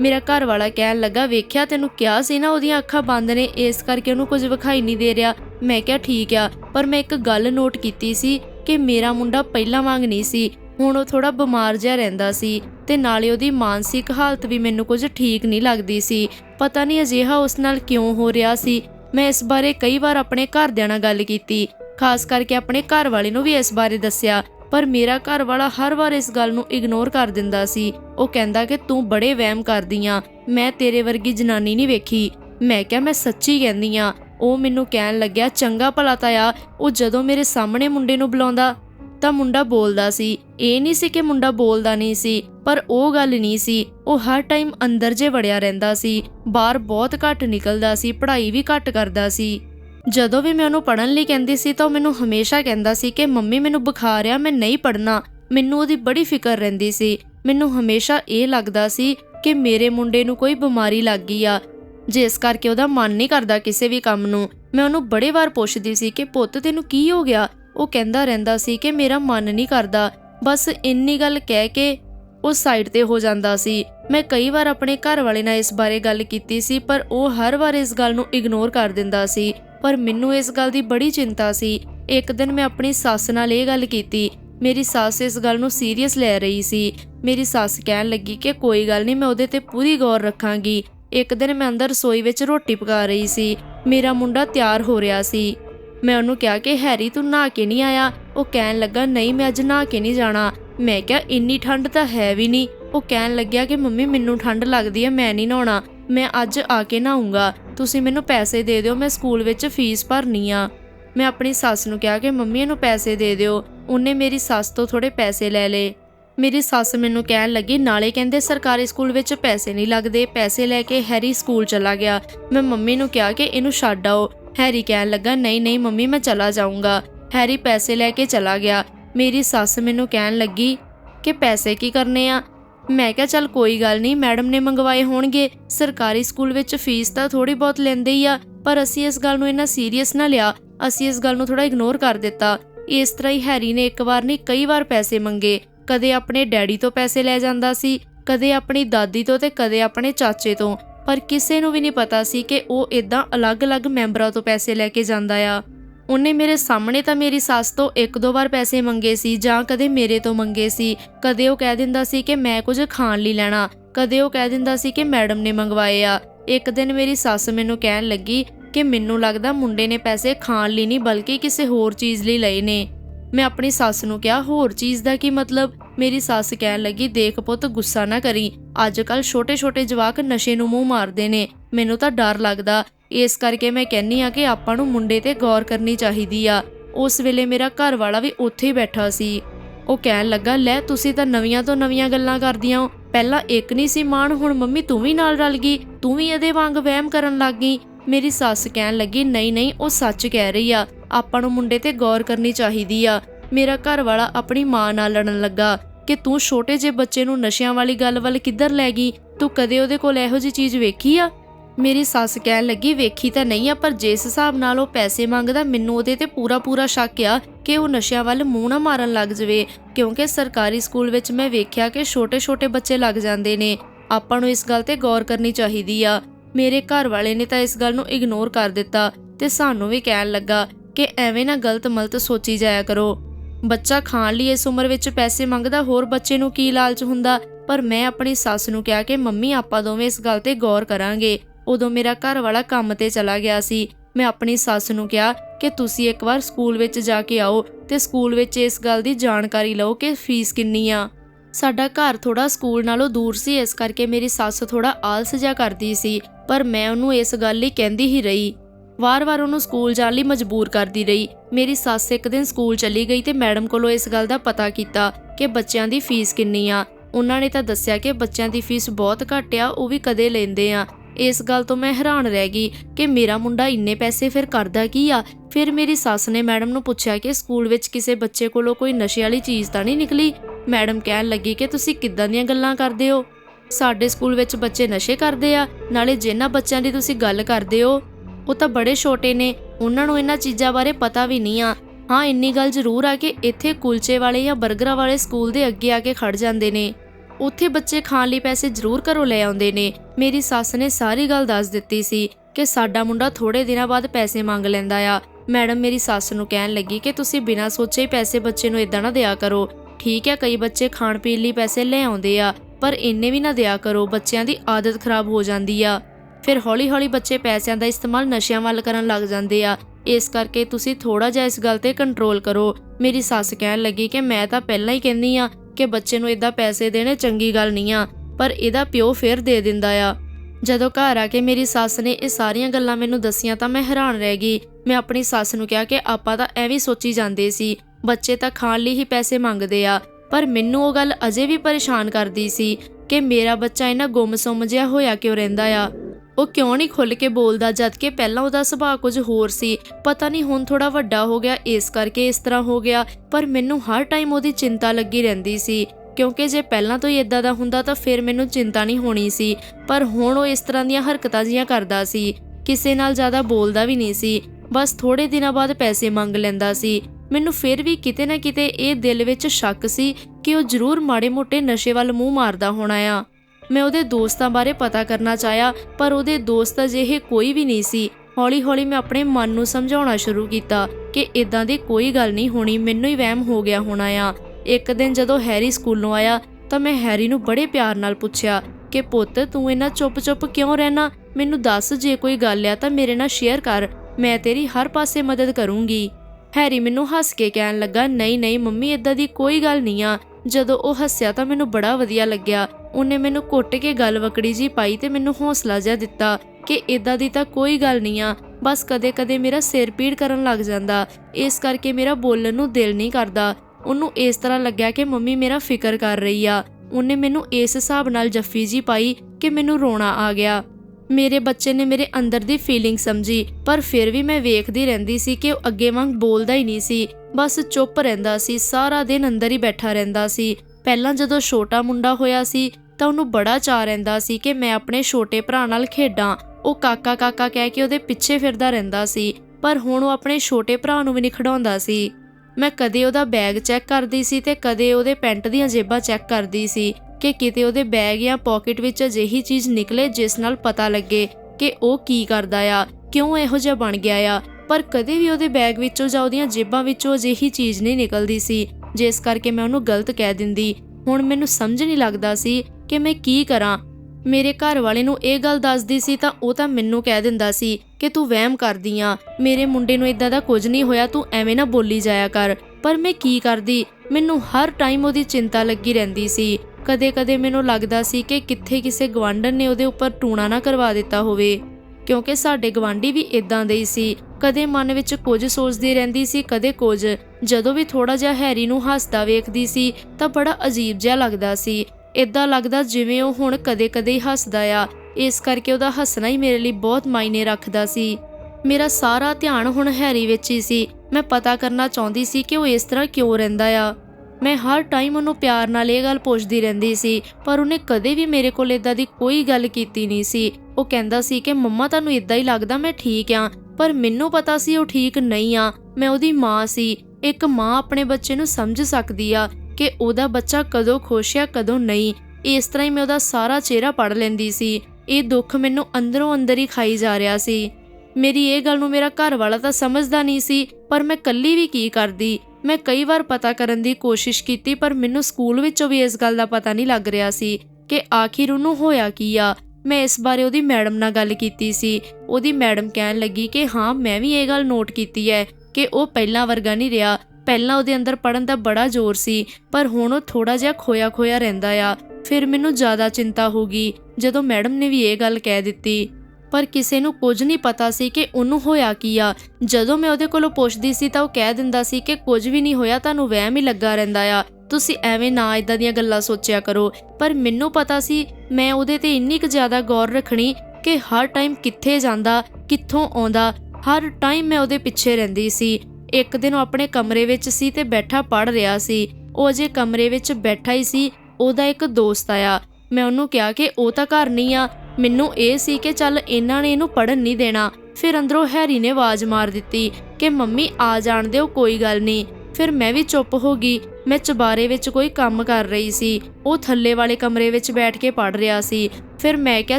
ਮੇਰਾ ਘਰ ਵਾਲਾ ਕਹਿਣ ਲੱਗਾ, ਵੇਖਿਆ, ਤੈਨੂੰ ਕਿਹਾ ਸੀ ਨਾ, ਉਹਦੀਆਂ ਅੱਖਾਂ ਬੰਦ ਨੇ, ਇਸ ਕਰਕੇ ਉਹਨੂੰ ਕੁਝ ਵਿਖਾਈ ਨਹੀਂ ਦੇ ਰਿਹਾ। ਮੈਂ ਕਿਹਾ, ਠੀਕ ਆ। ਪਰ ਮੈਂ ਇੱਕ ਗੱਲ ਨੋਟ ਕੀਤੀ ਸੀ ਕਿ ਮੇਰਾ ਮੁੰਡਾ ਪਹਿਲਾਂ ਵਾਂਗ ਨਹੀਂ ਸੀ। ਹੁਣ ਉਹ ਥੋੜਾ ਬਿਮਾਰ ਜਿਹਾ ਰਹਿੰਦਾ ਸੀ ਤੇ ਨਾਲੇ ਉਹਦੀ ਮਾਨਸਿਕ ਹਾਲਤ ਵੀ ਮੈਨੂੰ ਕੁਝ ਠੀਕ ਨਹੀਂ ਲੱਗਦੀ ਸੀ। ਪਤਾ ਨਹੀਂ ਅਜਿਹਾ ਉਸ ਨਾਲ ਕਿਉਂ ਹੋ ਰਿਹਾ ਸੀ। ਮੈਂ ਇਸ ਬਾਰੇ ਕਈ ਵਾਰ ਆਪਣੇ ਘਰਦਿਆਂ ਨਾਲ ਗੱਲ ਕੀਤੀ। ਖਾਸ ਕਰਕੇ ਆਪਣੇ ਘਰ ਵਾਲੇ ਨੂੰ ਵੀ ਇਸ ਬਾਰੇ ਦੱਸਿਆ। ਪਰ ਮੇਰਾ ਘਰ ਵਾਲਾ ਹਰ ਵਾਰ ਇਸ ਗੱਲ ਨੂੰ ਇਗਨੋਰ ਕਰ ਦਿੰਦਾ ਸੀ। ਉਹ ਕਹਿੰਦਾ ਕਿ ਤੂੰ ਬੜੇ ਵਹਿਮ ਕਰਦੀ ਆ। ਮੈਂ ਤੇਰੇ ਵਰਗੀ ਜਨਾਨੀ ਨਹੀਂ ਵੇਖੀ। ਮੈਂ ਕਿਹਾ, ਮੈਂ ਸੱਚੀ ਕਹਿੰਦੀ ਆ। ਉਹ ਮੈਨੂੰ ਕਹਿਣ ਲੱਗਿਆ, ਚੰਗਾ ਭਲਾ ਤਾਂ ਆ ਉਹ ਜਦੋਂ ਮੇਰੇ ਸਾਹਮਣੇ ਮੁੰਡੇ ਨੂੰ ਬੁਲਾਉਂਦਾ, ਤਾਂ ਮੁੰਡਾ ਬੋਲਦਾ ਸੀ। ਇਹ ਨਹੀਂ ਸੀ ਕਿ ਮੁੰਡਾ ਬੋਲਦਾ ਨਹੀਂ ਸੀ, ਪਰ ਉਹ ਗੱਲ ਨਹੀਂ ਸੀ। ਉਹ ਹਰ ਟਾਈਮ ਅੰਦਰ ਜੇ ਵੜਿਆ ਰਹਿੰਦਾ ਸੀ। ਬਾਹਰ ਬਹੁਤ ਘੱਟ ਨਿਕਲਦਾ ਸੀ, ਪੜ੍ਹਾਈ ਵੀ ਘੱਟ ਕਰਦਾ ਸੀ। ਜਦੋਂ ਵੀ ਮੈਂ ਉਹਨੂੰ ਪੜਨ ਲਈ ਕਹਿੰਦੀ ਸੀ ਤਾਂ ਉਹ ਮੈਨੂੰ ਹਮੇਸ਼ਾ ਕਹਿੰਦਾ ਸੀ ਕਿ ਮੰਮੀ ਮੈਨੂੰ ਬੁਖਾਰ ਆ, ਮੈਂ ਨਹੀਂ ਪੜਨਾ ਮੈਨੂੰ ਉਹਦੀ ਬੜੀ ਫਿਕਰ ਰਹਿੰਦੀ ਸੀ। ਮੈਨੂੰ ਹਮੇਸ਼ਾ ਇਹ ਲੱਗਦਾ ਸੀ ਕਿ ਮੇਰੇ ਮੁੰਡੇ ਨੂੰ ਕੋਈ ਬਿਮਾਰੀ ਲੱਗ ਗਈ ਆ। ਜਿਸ ਕਰਕੇ ਉਹਦਾ ਮਨ ਨਹੀਂ ਕਰਦਾ ਕਿਸੇ ਵੀ ਕੰਮ ਨੂੰ। ਮੈਂ ਉਹਨੂੰ ਬੜੇ ਵਾਰ ਪੁੱਛਦੀ ਸੀ ਕਿ, ਪੁੱਤ, ਤੈਨੂੰ ਕੀ ਹੋ ਗਿਆ? ਉਹ ਕਹਿੰਦਾ ਰਹਿੰਦਾ ਸੀ ਕਿ ਮੇਰਾ ਮਨ ਨਹੀਂ ਕਰਦਾ। ਬਸ ਇੰਨੀ ਗੱਲ ਕਹਿ ਕੇ ਉਹ ਸਾਈਡ ਤੇ ਹੋ ਜਾਂਦਾ ਸੀ। ਮੈਂ ਕਈ ਵਾਰ ਆਪਣੇ ਘਰ ਵਾਲੇ ਨਾਲ ਇਸ ਬਾਰੇ ਗੱਲ ਕੀਤੀ ਸੀ, ਪਰ ਉਹ ਹਰ ਵਾਰ ਇਸ ਗੱਲ ਨੂੰ ਇਗਨੋਰ ਕਰ ਦਿੰਦਾ ਸੀ। ਪਰ ਮੈਨੂੰ ਇਸ ਗੱਲ ਦੀ ਬੜੀ ਚਿੰਤਾ ਸੀ। ਇੱਕ ਦਿਨ ਮੈਂ ਆਪਣੀ ਸੱਸ ਨਾਲ ਇਹ ਗੱਲ ਕੀਤੀ, ਮੇਰੀ ਸੱਸ ਇਸ ਗੱਲ ਨੂੰ ਸੀਰੀਅਸ ਲੈ ਰਹੀ ਸੀ। ਮੇਰੀ ਸੱਸ ਕਹਿਣ ਲੱਗੀ ਕਿ ਕੋਈ ਗੱਲ ਨਹੀਂ, ਮੈਂ ਉਹਦੇ ਤੇ ਪੂਰੀ ਗੌਰ ਰੱਖਾਂਗੀ। ਇੱਕ ਦਿਨ ਮੈਂ ਅੰਦਰ ਰਸੋਈ ਵਿੱਚ ਰੋਟੀ ਪਕਾ ਰਹੀ ਸੀ। ਮੇਰਾ ਮੁੰਡਾ ਤਿਆਰ ਹੋ ਰਿਹਾ ਸੀ। ਮੈਂ ਉਹਨੂੰ ਕਿਹਾ ਕਿ, ਹੈਰੀ, ਤੂੰ ਨਹਾ ਕੇ ਨਹੀਂ ਆਇਆ? ਉਹ ਕਹਿਣ ਲੱਗਾ, ਨਹੀਂ, ਮੈਂ ਅੱਜ ਨਹਾ ਕੇ ਨਹੀਂ ਜਾਣਾ। ਮੈਂ ਕਿਹਾ, ਇੰਨੀ ਠੰਡ ਤਾਂ ਹੈ ਵੀ ਨਹੀਂ ਉਹ ਕਹਿਣ ਲੱਗਿਆ ਕਿ ਮੰਮੀ, ਮੈਨੂੰ ਠੰਡ ਲੱਗਦੀ ਹੈ, ਮੈਂ ਨਹੀਂ ਨਹਾਉਣਾ। ਮੈਂ ਅੱਜ ਆ ਕੇ ਨਹਾਉਂਗਾ ਤੁਸੀਂ ਮੈਨੂੰ ਪੈਸੇ ਦੇ ਦਿਓ, ਮੈਂ ਸਕੂਲ ਵਿੱਚ ਫੀਸ ਭਰਨੀ ਆ। ਮੈਂ ਆਪਣੀ ਸੱਸ ਨੂੰ ਕਿਹਾ ਕਿ ਮੰਮੀ, ਇਹਨੂੰ ਪੈਸੇ ਦੇ ਦਿਓ। ਉਹਨੇ ਮੇਰੀ ਸੱਸ ਤੋਂ ਥੋੜੇ ਪੈਸੇ ਲੈ ਲਏ। ਮੇਰੀ ਸੱਸ ਮੈਨੂੰ ਕਹਿਣ ਲੱਗੀ, ਨਾਲੇ ਕਹਿੰਦੇ ਸਰਕਾਰੀ ਸਕੂਲ ਵਿੱਚ ਪੈਸੇ ਨਹੀਂ ਲੱਗਦੇ। ਪੈਸੇ ਲੈ ਕੇ ਹੈਰੀ ਸਕੂਲ ਚਲਾ ਗਿਆ। ਮੈਂ ਮੰਮੀ ਨੂੰ ਕਿਹਾ ਕਿ ਇਹਨੂੰ ਛੱਡ ਆਓ। ਹੈਰੀ ਕਹਿਣ ਲੱਗਾ, ਨਹੀਂ ਨਹੀਂ ਮੰਮੀ, ਮੈਂ ਚਲਾ ਜਾਊਂਗਾ। ਹੈਰੀ ਪੈਸੇ ਲੈ ਕੇ ਚਲਾ ਗਿਆ। ਮੇਰੀ ਸੱਸ ਮੈਨੂੰ ਕਹਿਣ ਲੱਗੀ ਕਿ ਪੈਸੇ ਕੀ ਕਰਨੇ ਆ? ਮੈਂ ਕਿਹਾ, ਚੱਲ ਕੋਈ ਗੱਲ ਨਹੀਂ, ਮੈਡਮ ਨੇ ਮੰਗਵਾਏ ਹੋਣਗੇ। ਸਰਕਾਰੀ ਸਕੂਲ ਵਿੱਚ ਫੀਸ ਤਾਂ ਥੋੜੀ ਬਹੁਤ ਲੈਂਦੇ ਹੀ ਆ, ਪਰ ਅਸੀਂ ਇਸ ਗੱਲ ਨੂੰ ਇੰਨਾ ਸੀਰੀਅਸ ਨਾ ਲਿਆ। ਅਸੀਂ ਇਸ ਗੱਲ ਨੂੰ ਥੋੜਾ ਇਗਨੋਰ ਕਰ ਦਿੱਤਾ। ਇਸ ਤਰ੍ਹਾਂ ਹੀ ਹੈਰੀ ਨੇ ਇੱਕ ਵਾਰ ਨਹੀਂ, ਕਈ ਵਾਰ ਪੈਸੇ ਮੰਗੇ। ਕਦੇ ਆਪਣੇ ਡੈਡੀ ਤੋਂ ਪੈਸੇ ਲੈ ਜਾਂਦਾ ਸੀ, ਕਦੇ ਆਪਣੀ ਦਾਦੀ ਤੋਂ ਤੇ ਕਦੇ ਆਪਣੇ ਚਾਚੇ ਤੋਂ। ਪਰ ਕਿਸੇ ਨੂੰ ਵੀ ਨਹੀਂ ਪਤਾ ਸੀ ਕਿ ਉਹ ਇਦਾਂ ਅਲੱਗ-ਅਲੱਗ ਮੈਂਬਰਾਂ ਤੋਂ ਪੈਸੇ ਲੈ ਕੇ ਜਾਂਦਾ ਆ। ਉਹਨੇ ਮੇਰੇ ਸਾਹਮਣੇ ਤਾਂ ਮੇਰੀ ਸੱਸ ਤੋਂ ਇੱਕ ਦੋ ਵਾਰ ਪੈਸੇ ਮੰਗੇ ਸੀ ਜਾਂ ਕਦੇ ਮੇਰੇ ਤੋਂ ਮੰਗੇ ਸੀ। ਕਦੇ ਉਹ ਕਹਿ ਦਿੰਦਾ ਸੀ ਕਿ ਮੈਂ ਕੁਝ ਖਾਣ ਲਈ ਲੈਣਾ। ਕਦੇ ਉਹ ਕਹਿ ਦਿੰਦਾ ਸੀ ਕਿ ਮੈਡਮ ਨੇ ਮੰਗਵਾਏ ਆ। ਇੱਕ ਦਿਨ ਮੇਰੀ ਸੱਸ ਮੈਨੂੰ ਕਹਿਣ ਲੱਗੀ ਕਿ ਮੈਨੂੰ ਲੱਗਦਾ ਮੁੰਡੇ ਨੇ ਪੈਸੇ ਖਾਣ ਲਈ ਨਹੀਂ ਬਲਕਿ ਕਿਸੇ ਹੋਰ ਚੀਜ਼ ਲਈ ਲਏ ਨੇ। ਮੈਂ ਆਪਣੀ ਸੱਸ ਨੂੰ ਕਿਹਾ, ਹੋਰ ਚੀਜ਼ ਦਾ ਕੀ ਮਤਲਬ? ਮੇਰੀ ਸੱਸ ਕਹਿਣ ਲੱਗੀ, ਦੇਖ ਪੁੱਤ, ਗੁੱਸਾ ਨਾ ਕਰੀ। ਅੱਜ ਕੱਲ ਛੋਟੇ-ਛੋਟੇ ਜਵਾਕ ਨਸ਼ੇ ਨੂੰ ਮੂੰਹ ਮਾਰਦੇ ਨੇ। ਮੈਨੂੰ ਤਾਂ ਡਰ ਲੱਗਦਾ ਇਸ ਕਰਕੇ ਮੈਂ ਕਹਿੰਨੀ ਆ ਕਿ ਆਪਾਂ ਨੂੰ ਮੁੰਡੇ ਤੇ ਗੌਰ ਕਰਨੀ ਚਾਹੀਦੀ ਆ। ਉਸ ਵੇਲੇ ਮੇਰਾ ਘਰ ਵਾਲਾ ਵੀ ਉੱਥੇ ਹੀ ਬੈਠਾ ਸੀ। ਉਹ ਕਹਿਣ ਲੱਗਾ, ਲੈ, ਤੁਸੀਂ ਤਾਂ ਨਵੀਆਂ ਤੋਂ ਨਵੀਆਂ ਗੱਲਾਂ ਕਰਦੀਆਂ ਹੋ। ਪਹਿਲਾਂ ਇੱਕ ਨਹੀਂ ਸੀ ਮਾਣ, ਹੁਣ ਮੰਮੀ ਤੂੰ ਵੀ ਨਾਲ ਰਲ ਗਈ। ਤੂੰ ਵੀ ਇਹਦੇ ਵਾਂਗ ਵਹਿਮ ਕਰਨ ਲੱਗ ਗਈ। ਮੇਰੀ ਸੱਸ ਕਹਿਣ ਲੱਗੀ, ਨਹੀਂ ਨਹੀਂ, ਉਹ ਸੱਚ ਕਹਿ ਰਹੀ ਆ। ਆਪਾਂ ਨੂੰ ਮੁੰਡੇ ਤੇ ਗੌਰ ਕਰਨੀ ਚਾਹੀਦੀ ਆ। ਮੇਰਾ ਘਰ ਵਾਲਾ ਆਪਣੀ ਮਾਂ ਨਾਲ ਲੜਨ ਲੱਗਾ। ਕਿ ਤੂੰ ਛੋਟੇ ਜਿਹੇ ਬੱਚੇ ਨੂੰ ਨਸ਼ਿਆਂ ਵਾਲੀ ਗੱਲ ਵੱਲ ਕਿੱਧਰ ਲੈ ਗਈ? ਤੂੰ ਕਦੇ ਉਹਦੇ ਕੋਲ ਇਹੋ ਜਿਹੀ ਚੀਜ਼ ਵੇਖੀ ਆ? ਮੇਰੀ ਸੱਸ ਕਹਿਣ ਲੱਗੀ, ਵੇਖੀ ਤਾਂ ਨਹੀਂ ਆ, ਪਰ ਜਿਸ ਹਿਸਾਬ ਨਾਲ ਉਹ ਪੈਸੇ ਮੰਗਦਾ, ਮੈਨੂੰ ਉਹਦੇ ਤੇ ਪੂਰਾ ਪੂਰਾ ਸ਼ੱਕ ਆ ਕਿ ਉਹ ਨਸ਼ਿਆਂ ਵੱਲ ਮੂੰਹ ਨਾ ਮਾਰਨ ਲੱਗ ਜਵੇ। ਕਿਉਂਕਿ ਸਰਕਾਰੀ ਸਕੂਲ ਵਿੱਚ ਮੈਂ ਵੇਖਿਆ ਕਿ ਛੋਟੇ-ਛੋਟੇ ਬੱਚੇ ਲੱਗ ਜਾਂਦੇ ਨੇ। ਆਪਾਂ ਨੂੰ ਇਸ ਗੱਲ ਤੇ ਗੌਰ ਕਰਨੀ ਚਾਹੀਦੀ ਆ। ਮੇਰੇ ਘਰ ਵਾਲੇ ਨੇ ਤਾਂ ਇਸ ਗੱਲ ਨੂੰ ਇਗਨੋਰ ਕਰ ਦਿੱਤਾ ਤੇ ਸਾਨੂੰ ਵੀ ਕਹਿਣ ਲੱਗਾ ਕਿ ਐਵੇਂ ਨਾ ਗਲਤ ਮਲਤ ਸੋਚੀ ਜਾਇਆ ਕਰੋ। ਬੱਚਾ ਖਾਣ ਲਈ ਇਸ ਉਮਰ ਵਿੱਚ ਪੈਸੇ ਮੰਗਦਾ, ਹੋਰ ਬੱਚੇ ਨੂੰ ਕੀ ਲਾਲਚ ਹੁੰਦਾ? ਪਰ ਮੈਂ ਆਪਣੀ ਸੱਸ ਨੂੰ ਕਿਹਾ ਕਿ, ਮੰਮੀ, ਆਪਾਂ ਦੋਵੇਂ ਇਸ ਗੱਲ ਤੇ ਗੌਰ ਕਰਾਂਗੇ। ਉਦੋਂ ਮੇਰਾ ਘਰ ਵਾਲਾ ਕੰਮ ਤੇ ਚਲਾ ਗਿਆ ਸੀ। ਮੈਂ ਆਪਣੀ ਸੱਸ ਨੂੰ ਕਿਹਾ ਕਿ ਤੁਸੀਂ ਇੱਕ ਵਾਰ ਸਕੂਲ ਵਿੱਚ ਜਾ ਕੇ ਆਓ ਤੇ ਸਕੂਲ ਵਿੱਚ ਇਸ ਗੱਲ ਦੀ ਜਾਣਕਾਰੀ ਲਓ ਕਿ ਫੀਸ ਕਿੰਨੀ ਆ। ਸਾਡਾ ਘਰ ਥੋੜਾ ਸਕੂਲ ਨਾਲੋਂ ਦੂਰ ਸੀ, ਇਸ ਕਰਕੇ ਮੇਰੀ ਸੱਸ ਥੋੜਾ ਆਲਸ ਜਿਹਾ ਕਰਦੀ ਸੀ, ਪਰ ਮੈਂ ਉਹਨੂੰ ਇਸ ਗੱਲ ਲਈ ਕਹਿੰਦੀ ਹੀ ਰਹੀ। ਵਾਰ-ਵਾਰ ਉਹਨੂੰ ਸਕੂਲ ਜਾਣ ਲਈ ਮਜਬੂਰ ਕਰਦੀ ਰਹੀ। ਮੇਰੀ ਸੱਸ ਇੱਕ ਦਿਨ ਸਕੂਲ ਚਲੀ ਗਈ ਤੇ ਮੈਡਮ ਕੋਲੋਂ ਇਸ ਗੱਲ ਦਾ ਪਤਾ ਕੀਤਾ ਕਿ ਬੱਚਿਆਂ ਦੀ ਫੀਸ ਕਿੰਨੀ ਆ। ਉਹਨਾਂ ਨੇ ਤਾਂ ਦੱਸਿਆ ਕਿ ਬੱਚਿਆਂ ਦੀ ਫੀਸ ਬਹੁਤ ਘੱਟ ਆ, ਉਹ ਵੀ ਕਦੇ ਲੈਂਦੇ ਆ। ਇਸ ਗੱਲ ਤੋਂ ਮੈਂ ਹੈਰਾਨ ਰਹਿ ਗਈ ਕਿ ਮੇਰਾ ਮੁੰਡਾ ਇੰਨੇ ਪੈਸੇ ਫਿਰ ਕਰਦਾ ਕੀ ਆ? ਫਿਰ ਮੇਰੀ ਸੱਸ ਨੇ ਮੈਡਮ ਨੂੰ ਪੁੱਛਿਆ ਕਿ ਸਕੂਲ ਵਿੱਚ ਕਿਸੇ ਬੱਚੇ ਕੋਲੋਂ ਕੋਈ ਨਸ਼ੇ ਵਾਲੀ ਚੀਜ਼ ਤਾਂ ਨਹੀਂ ਨਿਕਲੀ? ਮੈਡਮ ਕਹਿਣ ਲੱਗੀ ਕਿ ਤੁਸੀਂ ਕਿੱਦਾਂ ਦੀਆਂ ਗੱਲਾਂ ਕਰਦੇ ਹੋ? ਸਾਡੇ ਸਕੂਲ ਵਿੱਚ ਬੱਚੇ ਨਸ਼ੇ ਕਰਦੇ ਆ, ਨਾਲੇ ਜਿਨ੍ਹਾਂ ਬੱਚਿਆਂ ਦੀ ਤੁਸੀਂ ਗੱਲ ਕਰਦੇ ਹੋ, ਉਹ ਤਾਂ ਬੜੇ ਛੋਟੇ ਨੇ, ਉਹਨਾਂ ਨੂੰ ਇਹਨਾਂ ਚੀਜ਼ਾਂ ਬਾਰੇ ਪਤਾ ਵੀ ਨਹੀਂ ਆ। ਹਾਂ, ਇੰਨੀ ਗੱਲ ਜ਼ਰੂਰ ਆ ਕਿ ਇੱਥੇ ਕੁਲਚੇ ਵਾਲੇ ਜਾਂ 버ਗਰਾਂ ਵਾਲੇ ਸਕੂਲ ਦੇ ਅੱਗੇ ਆ ਕੇ ਖੜ ਜਾਂਦੇ ਨੇ। ਉੱਥੇ ਬੱਚੇ ਖਾਣ ਲਈ ਪੈਸੇ ਜ਼ਰੂਰ ਘਰੋਂ ਲੈ ਆਉਂਦੇ ਨੇ। ਮੇਰੀ ਸੱਸ ਨੇ ਸਾਰੀ ਗੱਲ ਦੱਸ ਦਿੱਤੀ ਸੀ ਕਿ ਸਾਡਾ ਮੁੰਡਾ ਥੋੜੇ ਦਿਨਾਂ ਬਾਅਦ ਪੈਸੇ ਮੰਗ ਲੈਂਦਾ ਆ। ਮੈਡਮ ਮੇਰੀ ਸੱਸ ਨੂੰ ਕਹਿਣ ਲੱਗੀ ਕਿ ਤੁਸੀਂ ਬਿਨਾਂ ਸੋਚੇ ਹੀ ਪੈਸੇ ਬੱਚੇ ਨੂੰ ਇਦਾਂ ਨਾ ਦਿਆ ਕਰੋ। ਠੀਕ ਹੈ, ਕਈ ਬੱਚੇ ਖਾਣ ਪੀਣ ਲਈ ਪੈਸੇ ਲੈ ਆਉਂਦੇ ਆ, ਪਰ ਇੰਨੇ ਵੀ ਨਾ ਦਿਆ ਕਰੋ, ਬੱਚਿਆਂ ਦੀ ਆਦਤ ਖਰਾਬ ਹੋ ਜਾਂਦੀ ਆ। ਫਿਰ ਹੌਲੀ-ਹੌਲੀ ਬੱਚੇ ਪੈਸਿਆਂ ਦਾ ਇਸਤੇਮਾਲ ਨਸ਼ਿਆਂ ਵੱਲ ਕਰਨ ਲੱਗ ਜਾਂਦੇ ਆ। ਇਸ ਕਰਕੇ ਤੁਸੀਂ ਥੋੜਾ ਜਿਹਾ ਇਸ ਗੱਲ ਤੇ ਕੰਟਰੋਲ ਕਰੋ। ਮੇਰੀ ਸੱਸ ਕਹਿਣ ਲੱਗੀ ਕਿ ਮੈਂ ਤਾਂ ਪਹਿਲਾਂ ਹੀ ਕਹਿੰਦੀ ਆ ਕਿ ਬੱਚੇ ਨੂੰ ਇਦਾਂ ਪੈਸੇ ਦੇਣੇ ਚੰਗੀ ਗੱਲ ਨਹੀਂ ਆ, ਪਰ ਇਹਦਾ ਪਿਓ ਫੇਰ ਦੇ ਦਿੰਦਾ ਆ। ਜਦੋਂ ਘਰ ਆ ਕੇ ਮੇਰੀ ਸੱਸ ਨੇ ਇਹ ਸਾਰੀਆਂ ਗੱਲਾਂ ਮੈਨੂੰ ਦੱਸੀਆਂ ਤਾਂ ਮੈਂ ਹੈਰਾਨ ਰਹਿ ਗਈ। ਮੈਂ ਆਪਣੀ ਸੱਸ ਨੂੰ ਕਿਹਾ ਕਿ ਆਪਾਂ ਤਾਂ ਐਵੇਂ ਸੋਚੀ ਜਾਂਦੇ ਸੀ, ਬੱਚੇ ਤਾਂ ਖਾਣ ਲਈ ਹੀ ਪੈਸੇ ਮੰਗਦੇ ਆ, ਪਰ ਮੈਨੂੰ ਉਹ ਗੱਲ ਅਜੇ ਵੀ ਪਰੇਸ਼ਾਨ ਕਰਦੀ ਸੀ ਕਿ ਮੇਰਾ ਬੱਚਾ ਇਹਨਾਂ ਗੁੰਮਸੁੰਮ ਜਿਹਾ ਹੋਇਆ ਕਿਉਂ ਰਹਿੰਦਾ ਆ। ਉਹ ਕਿਉਂ ਨਹੀਂ ਖੁੱਲ ਕੇ ਬੋਲਦਾ ਜਦ ਕਿ ਪਹਿਲਾਂ ਉਹਦਾ ਸੁਭਾਅ ਕੁਝ ਹੋਰ ਸੀ। ਪਤਾ ਨਹੀਂ ਹੁਣ ਥੋੜਾ ਵੱਡਾ ਹੋ ਗਿਆ, ਇਸ ਕਰਕੇ ਇਸ ਤਰ੍ਹਾਂ ਹੋ ਗਿਆ, ਪਰ ਮੈਨੂੰ ਹਰ ਟਾਈਮ ਉਹਦੀ ਚਿੰਤਾ ਲੱਗੀ ਰਹਿੰਦੀ ਸੀ। ਕਿਉਂਕਿ ਜੇ ਪਹਿਲਾਂ ਤੋਂ ਹੀ ਇਦਾਂ ਦਾ ਹੁੰਦਾ ਤਾਂ ਫਿਰ ਮੈਨੂੰ ਚਿੰਤਾ ਨਹੀਂ ਹੋਣੀ ਸੀ, ਪਰ ਹੁਣ ਉਹ ਇਸ ਤਰ੍ਹਾਂ ਦੀਆਂ ਹਰਕਤਾਂ ਜੀਆਂ ਕਰਦਾ ਸੀ। ਕਿਸੇ ਨਾਲ ਜ਼ਿਆਦਾ ਬੋਲਦਾ ਵੀ ਨਹੀਂ ਸੀ, ਬਸ ਥੋੜੇ ਦਿਨਾਂ ਬਾਅਦ ਪੈਸੇ ਮੰਗ ਲੈਂਦਾ ਸੀ। ਮੈਨੂੰ ਫਿਰ ਵੀ ਕਿਤੇ ਨਾ ਕਿਤੇ ਇਹ ਦਿਲ ਵਿੱਚ ਸ਼ੱਕ ਸੀ ਕਿ ਉਹ ਜ਼ਰੂਰ ਮਾੜੇ-ਮੋਟੇ ਨਸ਼ੇ ਵੱਲ ਮੂੰਹ ਮਾਰਦਾ ਹੋਣਾ ਆ। ਮੈਂ ਉਹਦੇ ਦੋਸਤਾਂ ਬਾਰੇ ਪਤਾ ਕਰਨਾ ਚਾਹਿਆ, ਪਰ ਉਹਦੇ ਦੋਸਤ ਅਜਿਹੇ ਕੋਈ ਵੀ ਨਹੀਂ ਸੀ। ਹੌਲੀ-ਹੌਲੀ ਮੈਂ ਆਪਣੇ ਮਨ ਨੂੰ ਸਮਝਾਉਣਾ ਸ਼ੁਰੂ ਕੀਤਾ ਕਿ ਇਦਾਂ ਦੀ ਕੋਈ ਗੱਲ ਨਹੀਂ ਹੋਣੀ, ਮੈਨੂੰ ਹੀ ਵਹਿਮ ਹੋ ਗਿਆ ਹੋਣਾ ਆ। ਇੱਕ ਦਿਨ ਜਦੋਂ ਹੈਰੀ ਸਕੂਲੋਂ ਆਇਆ, ਤਾਂ ਮੈਂ ਹੈਰੀ ਨੂੰ ਬੜੇ ਪਿਆਰ ਨਾਲ ਪੁੱਛਿਆ ਕਿ, ਪੁੱਤ, ਤੂੰ ਇਹਨਾਂ ਚੁੱਪ-ਚੁੱਪ ਕਿਉਂ ਰਹਿਣਾ? ਮੈਨੂੰ ਦੱਸ ਜੇ ਕੋਈ ਗੱਲ ਆ ਤਾਂ ਮੇਰੇ ਨਾਲ ਸ਼ੇਅਰ ਕਰ, ਮੈਂ ਤੇਰੀ ਹਰ ਪਾਸੇ ਮਦਦ ਕਰੂੰਗੀ। ਹੈਰੀ ਮੈਨੂੰ ਹੱਸ ਕੇ ਕਹਿਣ ਲੱਗਾ, ਨਹੀਂ ਨਹੀਂ, ਮੰਮੀ ਇਦਾਂ ਦੀ ਕੋਈ ਗੱਲ ਨਹੀਂ ਆ। ਜਦੋਂ ਉਹ ਹੱਸਿਆ ਤਾਂ ਮੈਨੂੰ ਬੜਾ ਵਧੀਆ ਲੱਗਿਆ। ਉਹਨੇ ਮੈਨੂੰ ਕੁੱਟ ਕੇ ਗੱਲ ਵਕੜੀ ਜੀ ਪਾਈ ਤੇ ਮੈਨੂੰ ਹੌਸਲਾ ਜਿਹਾ ਦਿੱਤਾ ਕਿ ਇਦਾਂ ਦੀ ਤਾਂ ਕੋਈ ਗੱਲ ਨਹੀਂ ਆ, ਬਸ ਕਦੇ-ਕਦੇ ਮੇਰਾ ਸਿਰ ਪੀੜ ਕਰਨ ਲੱਗ ਜਾਂਦਾ। ਇਸ ਕਰਕੇ ਮੇਰਾ ਬੋਲਣ ਨੂੰ ਦਿਲ ਨਹੀਂ ਕਰਦਾ। ਉਹਨੂੰ ਇਸ ਤਰ੍ਹਾਂ ਲੱਗਿਆ ਕਿ ਮੰਮੀ ਮੇਰਾ ਫਿਕਰ ਕਰ ਰਹੀ ਆ। ਉਹਨੇ ਮੈਨੂੰ ਇਸ ਹਿਸਾਬ ਨਾਲ ਜੱਫੀ ਜੀ ਪਾਈ ਕਿ ਮੈਨੂੰ ਰੋਣਾ ਆ ਗਿਆ। ਮੇਰੇ ਬੱਚੇ ਨੇ ਮੇਰੇ ਅੰਦਰ ਦੀ ਫੀਲਿੰਗ ਸਮਝੀ, ਪਰ ਫਿਰ ਵੀ ਮੈਂ ਵੇਖਦੀ ਰਹਿੰਦੀ ਸੀ ਕਿ ਉਹ ਅੱਗੇ ਵਾਂਗ ਬੋਲਦਾ ਹੀ ਨਹੀਂ ਸੀ। ਬਸ ਚੁੱਪ ਰਹਿੰਦਾ ਸੀ, ਸਾਰਾ ਦਿਨ ਅੰਦਰ ਹੀ ਬੈਠਾ ਰਹਿੰਦਾ ਸੀ। ਪਹਿਲਾਂ ਜਦੋਂ ਛੋਟਾ ਮੁੰਡਾ ਹੋਇਆ ਸੀ, ਤਾਂ ਉਹਨੂੰ ਬੜਾ ਚਾਅ ਰਹਿੰਦਾ ਸੀ ਕਿ ਮੈਂ ਆਪਣੇ ਛੋਟੇ ਭਰਾ ਨਾਲ ਖੇਡਾਂ। ਉਹ ਕਾਕਾ ਕਾਕਾ ਕਹਿ ਕੇ ਉਹਦੇ ਪਿੱਛੇ ਫਿਰਦਾ ਰਹਿੰਦਾ ਸੀ, ਪਰ ਹੁਣ ਉਹ ਆਪਣੇ ਛੋਟੇ ਭਰਾ ਨੂੰ ਵੀ ਨਹੀਂ ਖਿਡਾਉਂਦਾ ਸੀ। ਮੈਂ ਕਦੇ ਉਹਦਾ ਬੈਗ ਚੈੱਕ ਕਰਦੀ ਸੀ ਤੇ ਕਦੇ ਉਹਦੇ ਪੈਂਟ ਦੀਆਂ ਜੇਬਾਂ ਚੈੱਕ ਕਰਦੀ ਸੀ ਕਿ ਕਿਤੇ ਉਹਦੇ ਬੈਗ ਜਾਂ ਪਾਕਟ ਵਿੱਚ ਅਜਿਹੀ ਚੀਜ਼ ਨਿਕਲੇ ਜਿਸ ਨਾਲ ਪਤਾ ਲੱਗੇ ਕਿ ਉਹ ਕੀ ਕਰਦਾ ਆ, ਕਿਉਂ ਇਹੋ ਜਿਹਾ ਬਣ ਗਿਆ ਆ। ਪਰ ਕਦੇ ਵੀ ਉਹਦੇ ਬੈਗ ਵਿੱਚੋਂ ਜਾਂ ਉਹਦੀਆਂ ਜੇਬਾਂ ਵਿੱਚੋਂ ਅਜਿਹੀ ਚੀਜ਼ ਨਹੀਂ ਨਿਕਲਦੀ ਸੀ, ਜਿਸ ਕਰਕੇ ਮੈਂ ਉਹਨੂੰ ਗਲਤ ਕਹਿ ਦਿੰਦੀ। ਹੁਣ ਮੈਨੂੰ ਸਮਝ ਨਹੀਂ ਲੱਗਦਾ ਸੀ ਕਿ ਮੈਂ ਕੀ ਕਰਾਂ। ਮੇਰੇ ਘਰ ਵਾਲੇ ਨੂੰ ਇਹ ਗੱਲ ਦੱਸਦੀ ਸੀ ਤਾਂ ਉਹ ਤਾਂ ਮੈਨੂੰ ਕਹਿ ਦਿੰਦਾ ਸੀ ਕਿ ਤੂੰ ਵਹਿਮ ਕਰਦੀ ਆ, ਮੇਰੇ ਮੁੰਡੇ ਨੂੰ ਇਦਾਂ ਦਾ ਕੁਝ ਨਹੀਂ ਹੋਇਆ, ਤੂੰ ਐਵੇਂ ਨਾ ਬੋਲੀ ਜਾਇਆ ਕਰ। ਪਰ ਮੈਂ ਕੀ ਕਰਦੀ? ਮੈਨੂੰ ਹਰ ਟਾਈਮ ਉਹਦੀ ਚਿੰਤਾ ਲੱਗੀ ਰਹਿੰਦੀ ਸੀ। ਕਦੇ-ਕਦੇ ਮੈਨੂੰ ਲੱਗਦਾ ਸੀ ਕਿ ਕਿੱਥੇ ਕਿਸੇ ਗਵਾਂਢਣ ਨੇ ਉਹਦੇ ਉੱਪਰ ਟੂਣਾ ਨਾ ਕਰਵਾ ਦਿੱਤਾ ਹੋਵੇ। ਕਿਉਂਕਿ ਸਾਡੇ ਗਵਾਂਢੀ ਵੀ ਇਦਾਂ ਦੇ ਹੀ ਸੀ। ਕਦੇ ਮਨ ਵਿੱਚ ਕੁਝ ਸੋਚਦੀ ਰਹਿੰਦੀ ਸੀ, ਕਦੇ ਕੁਝ। ਜਦੋਂ ਵੀ ਥੋੜਾ ਜਿਹਾ ਹੈਰੀ ਨੂੰ ਹੱਸਦਾ ਵੇਖਦੀ ਸੀ, ਤਾਂ ਬੜਾ ਅਜੀਬ ਜਿਹਾ ਲੱਗਦਾ ਸੀ। ਇਦਾਂ ਲੱਗਦਾ ਜਿਵੇਂ ਉਹ ਹੁਣ ਕਦੇ-ਕਦੇ ਹੀ ਹੱਸਦਾ ਆ। ਇਸ ਕਰਕੇ ਉਹਦਾ ਹੱਸਣਾ ਹੀ ਮੇਰੇ ਲਈ ਬਹੁਤ ਮਾਇਨੇ ਰੱਖਦਾ ਸੀ। ਮੇਰਾ ਸਾਰਾ ਧਿਆਨ ਹੁਣ ਹੈਰੀ ਵਿੱਚ ਹੀ ਸੀ। ਮੈਂ ਪਤਾ ਕਰਨਾ ਚਾਹੁੰਦੀ ਸੀ ਕਿ ਉਹ ਇਸ ਤਰ੍ਹਾਂ ਕਿਉਂ ਰਹਿੰਦਾ ਆ। ਮੈਂ ਹਰ ਟਾਈਮ ਉਹਨੂੰ ਪਿਆਰ ਨਾਲ ਇਹ ਗੱਲ ਪੁੱਛਦੀ ਰਹਿੰਦੀ ਸੀ, ਪਰ ਉਹਨੇ ਕਦੇ ਵੀ ਮੇਰੇ ਕੋਲ ਇਦਾਂ ਦੀ ਕੋਈ ਗੱਲ ਕੀਤੀ ਨਹੀਂ ਸੀ। ਉਹ ਕਹਿੰਦਾ ਸੀ ਕਿ ਮੰਮਾ ਤੁਹਾਨੂੰ ਇਦਾਂ ਹੀ ਲੱਗਦਾ ਮੈਂ ਠੀਕ ਆ, ਪਰ ਮੈਨੂੰ ਪਤਾ ਸੀ ਉਹ ਠੀਕ ਨਹੀਂ ਆ। ਮੈਂ ਉਹਦੀ ਮਾਂ ਸੀ, ਇੱਕ ਮਾਂ ਆਪਣੇ ਬੱਚੇ ਨੂੰ ਸਮਝ ਸਕਦੀ ਆ ਕਿ ਉਹਦਾ ਬੱਚਾ ਕਦੋਂ ਖੁਸ਼ ਆ, ਕਦੋਂ ਨਹੀਂ। ਇਸ ਤਰ੍ਹਾਂ ਹੀ ਮੈਂ ਉਹਦਾ ਸਾਰਾ ਚਿਹਰਾ ਪੜ ਲੈਂਦੀ ਸੀ। ਇਹ ਦੁੱਖ ਮੈਨੂੰ ਅੰਦਰੋਂ ਅੰਦਰ ਹੀ ਖਾਈ ਜਾ ਰਿਹਾ ਸੀ। ਮੇਰੀ ਇਹ ਗੱਲ ਨੂੰ ਮੇਰਾ ਘਰ ਵਾਲਾ ਤਾਂ ਸਮਝਦਾ ਨਹੀਂ ਸੀ, ਪਰ ਮੈਂ ਕੱਲੀ ਵੀ ਕੀ ਕਰਦੀ? ਮੈਂ ਕਈ ਵਾਰ ਪਤਾ ਕਰਨ ਦੀ ਕੋਸ਼ਿਸ਼ ਕੀਤੀ, ਪਰ ਮੈਨੂੰ ਸਕੂਲ ਵਿੱਚੋਂ ਵੀ ਇਸ ਗੱਲ ਦਾ ਪਤਾ ਨਹੀਂ ਲੱਗ ਰਿਹਾ ਸੀ ਕਿ ਆਖਿਰ ਉਹਨੂੰ ਹੋਇਆ ਕੀ ਆ। ਮੈਂ ਇਸ ਬਾਰੇ ਉਹਦੀ ਮੈਡਮ ਨਾਲ ਗੱਲ ਕੀਤੀ ਸੀ। ਉਹਦੀ ਮੈਡਮ ਕਹਿਣ ਲੱਗੀ ਕਿ ਹਾਂ, ਮੈਂ ਵੀ ਇਹ ਗੱਲ ਨੋਟ ਕੀਤੀ ਹੈ ਕਿ ਉਹ ਪਹਿਲਾਂ ਵਰਗਾ ਨਹੀਂ ਰਿਹਾ। ਪਹਿਲਾਂ ਉਹਦੇ ਅੰਦਰ ਪੜਨ ਦਾ ਬੜਾ ਜ਼ੋਰ ਸੀ, ਪਰ ਹੁਣ ਉਹ ਥੋੜਾ ਜਿਹਾ ਖੋਇਆ ਖੋਇਆ ਰਹਿੰਦਾ ਆ। ਫਿਰ ਮੈਨੂੰ ਜ਼ਿਆਦਾ ਚਿੰਤਾ ਹੋ ਗਈ ਜਦੋਂ ਮੈਡਮ ਨੇ ਵੀ ਇਹ ਗੱਲ ਕਹਿ ਦਿੱਤੀ। ਪਰ ਕਿਸੇ ਨੂੰ ਕੁਝ ਨਹੀਂ ਪਤਾ ਸੀ ਕਿ ਉਹਨੂੰ ਹੋਇਆ ਕੀ ਆ। ਜਦੋਂ ਮੈਂ ਉਹਦੇ ਕੋਲੋਂ ਪੁੱਛਦੀ ਸੀ ਤਾਂ ਉਹ ਕਹਿ ਦਿੰਦਾ ਸੀ ਕਿ ਕੁਝ ਵੀ ਨਹੀਂ ਹੋਇਆ, ਤੁਹਾਨੂੰ ਵਹਿਮ ਹੀ ਲੱਗਾ ਰਹਿੰਦਾ ਆ। ਤੁਸੀਂ ਐਵੇਂ ਨਾ ਇਦਾਂ ਦੀਆਂ ਗੱਲਾਂ ਸੋਚਿਆ ਕਰੋ। ਪਰ ਮੈਨੂੰ ਪਤਾ ਸੀ, ਮੈਂ ਉਹਦੇ ਤੇ ਇੰਨੀ ਕੁ ਜ਼ਿਆਦਾ ਗੌਰ ਰੱਖਣੀ ਕਿ ਹਰ ਟਾਈਮ ਕਿੱਥੇ ਜਾਂਦਾ, ਕਿੱਥੋਂ ਆਉਂਦਾ, ਹਰ ਟਾਈਮ ਮੈਂ ਉਹਦੇ ਪਿੱਛੇ ਰਹਿੰਦੀ ਸੀ। ਇੱਕ ਦਿਨ ਉਹ ਆਪਣੇ ਕਮਰੇ ਵਿੱਚ ਸੀ ਤੇ ਬੈਠਾ ਪੜ ਰਿਹਾ ਸੀ। ਉਹ ਅਜੇ ਕਮਰੇ ਵਿੱਚ ਬੈਠਾ ਹੀ ਸੀ, ਉਹਦਾ ਇੱਕ ਦੋਸਤ ਆਇਆ। ਮੈਂ ਉਹਨੂੰ ਕਿਹਾ ਕਿ ਉਹ ਤਾਂ ਘਰ ਨਹੀਂ ਆ ਮੈਨੂੰ ਇਹ ਸੀ ਕਿ ਚੱਲ ਇਹਨਾਂ ਨੇ ਇਹਨੂੰ ਪੜਨ ਨਹੀਂ ਦੇਣਾ। ਫਿਰ ਅੰਦਰੋਂ ਹੈਰੀ ਨੇ ਆਵਾਜ਼ ਮਾਰ ਦਿੱਤੀ ਕਿ ਮੰਮੀ ਆ ਜਾਣ ਦਿਓ, ਕੋਈ ਗੱਲ ਨਹੀਂ। ਫਿਰ ਮੈਂ ਵੀ ਚੁੱਪ ਹੋ ਗਈ। ਮੈਂ ਚਬਾਰੇ ਵਿੱਚ ਕੋਈ ਕੰਮ ਕਰ ਰਹੀ ਸੀ। ਉਹ ਥੱਲੇ ਵਾਲੇ ਕਮਰੇ ਵਿੱਚ ਬੈਠ ਕੇ ਪੜ ਰਿਹਾ ਸੀ। ਫਿਰ ਮੈਂ ਕਿਹਾ,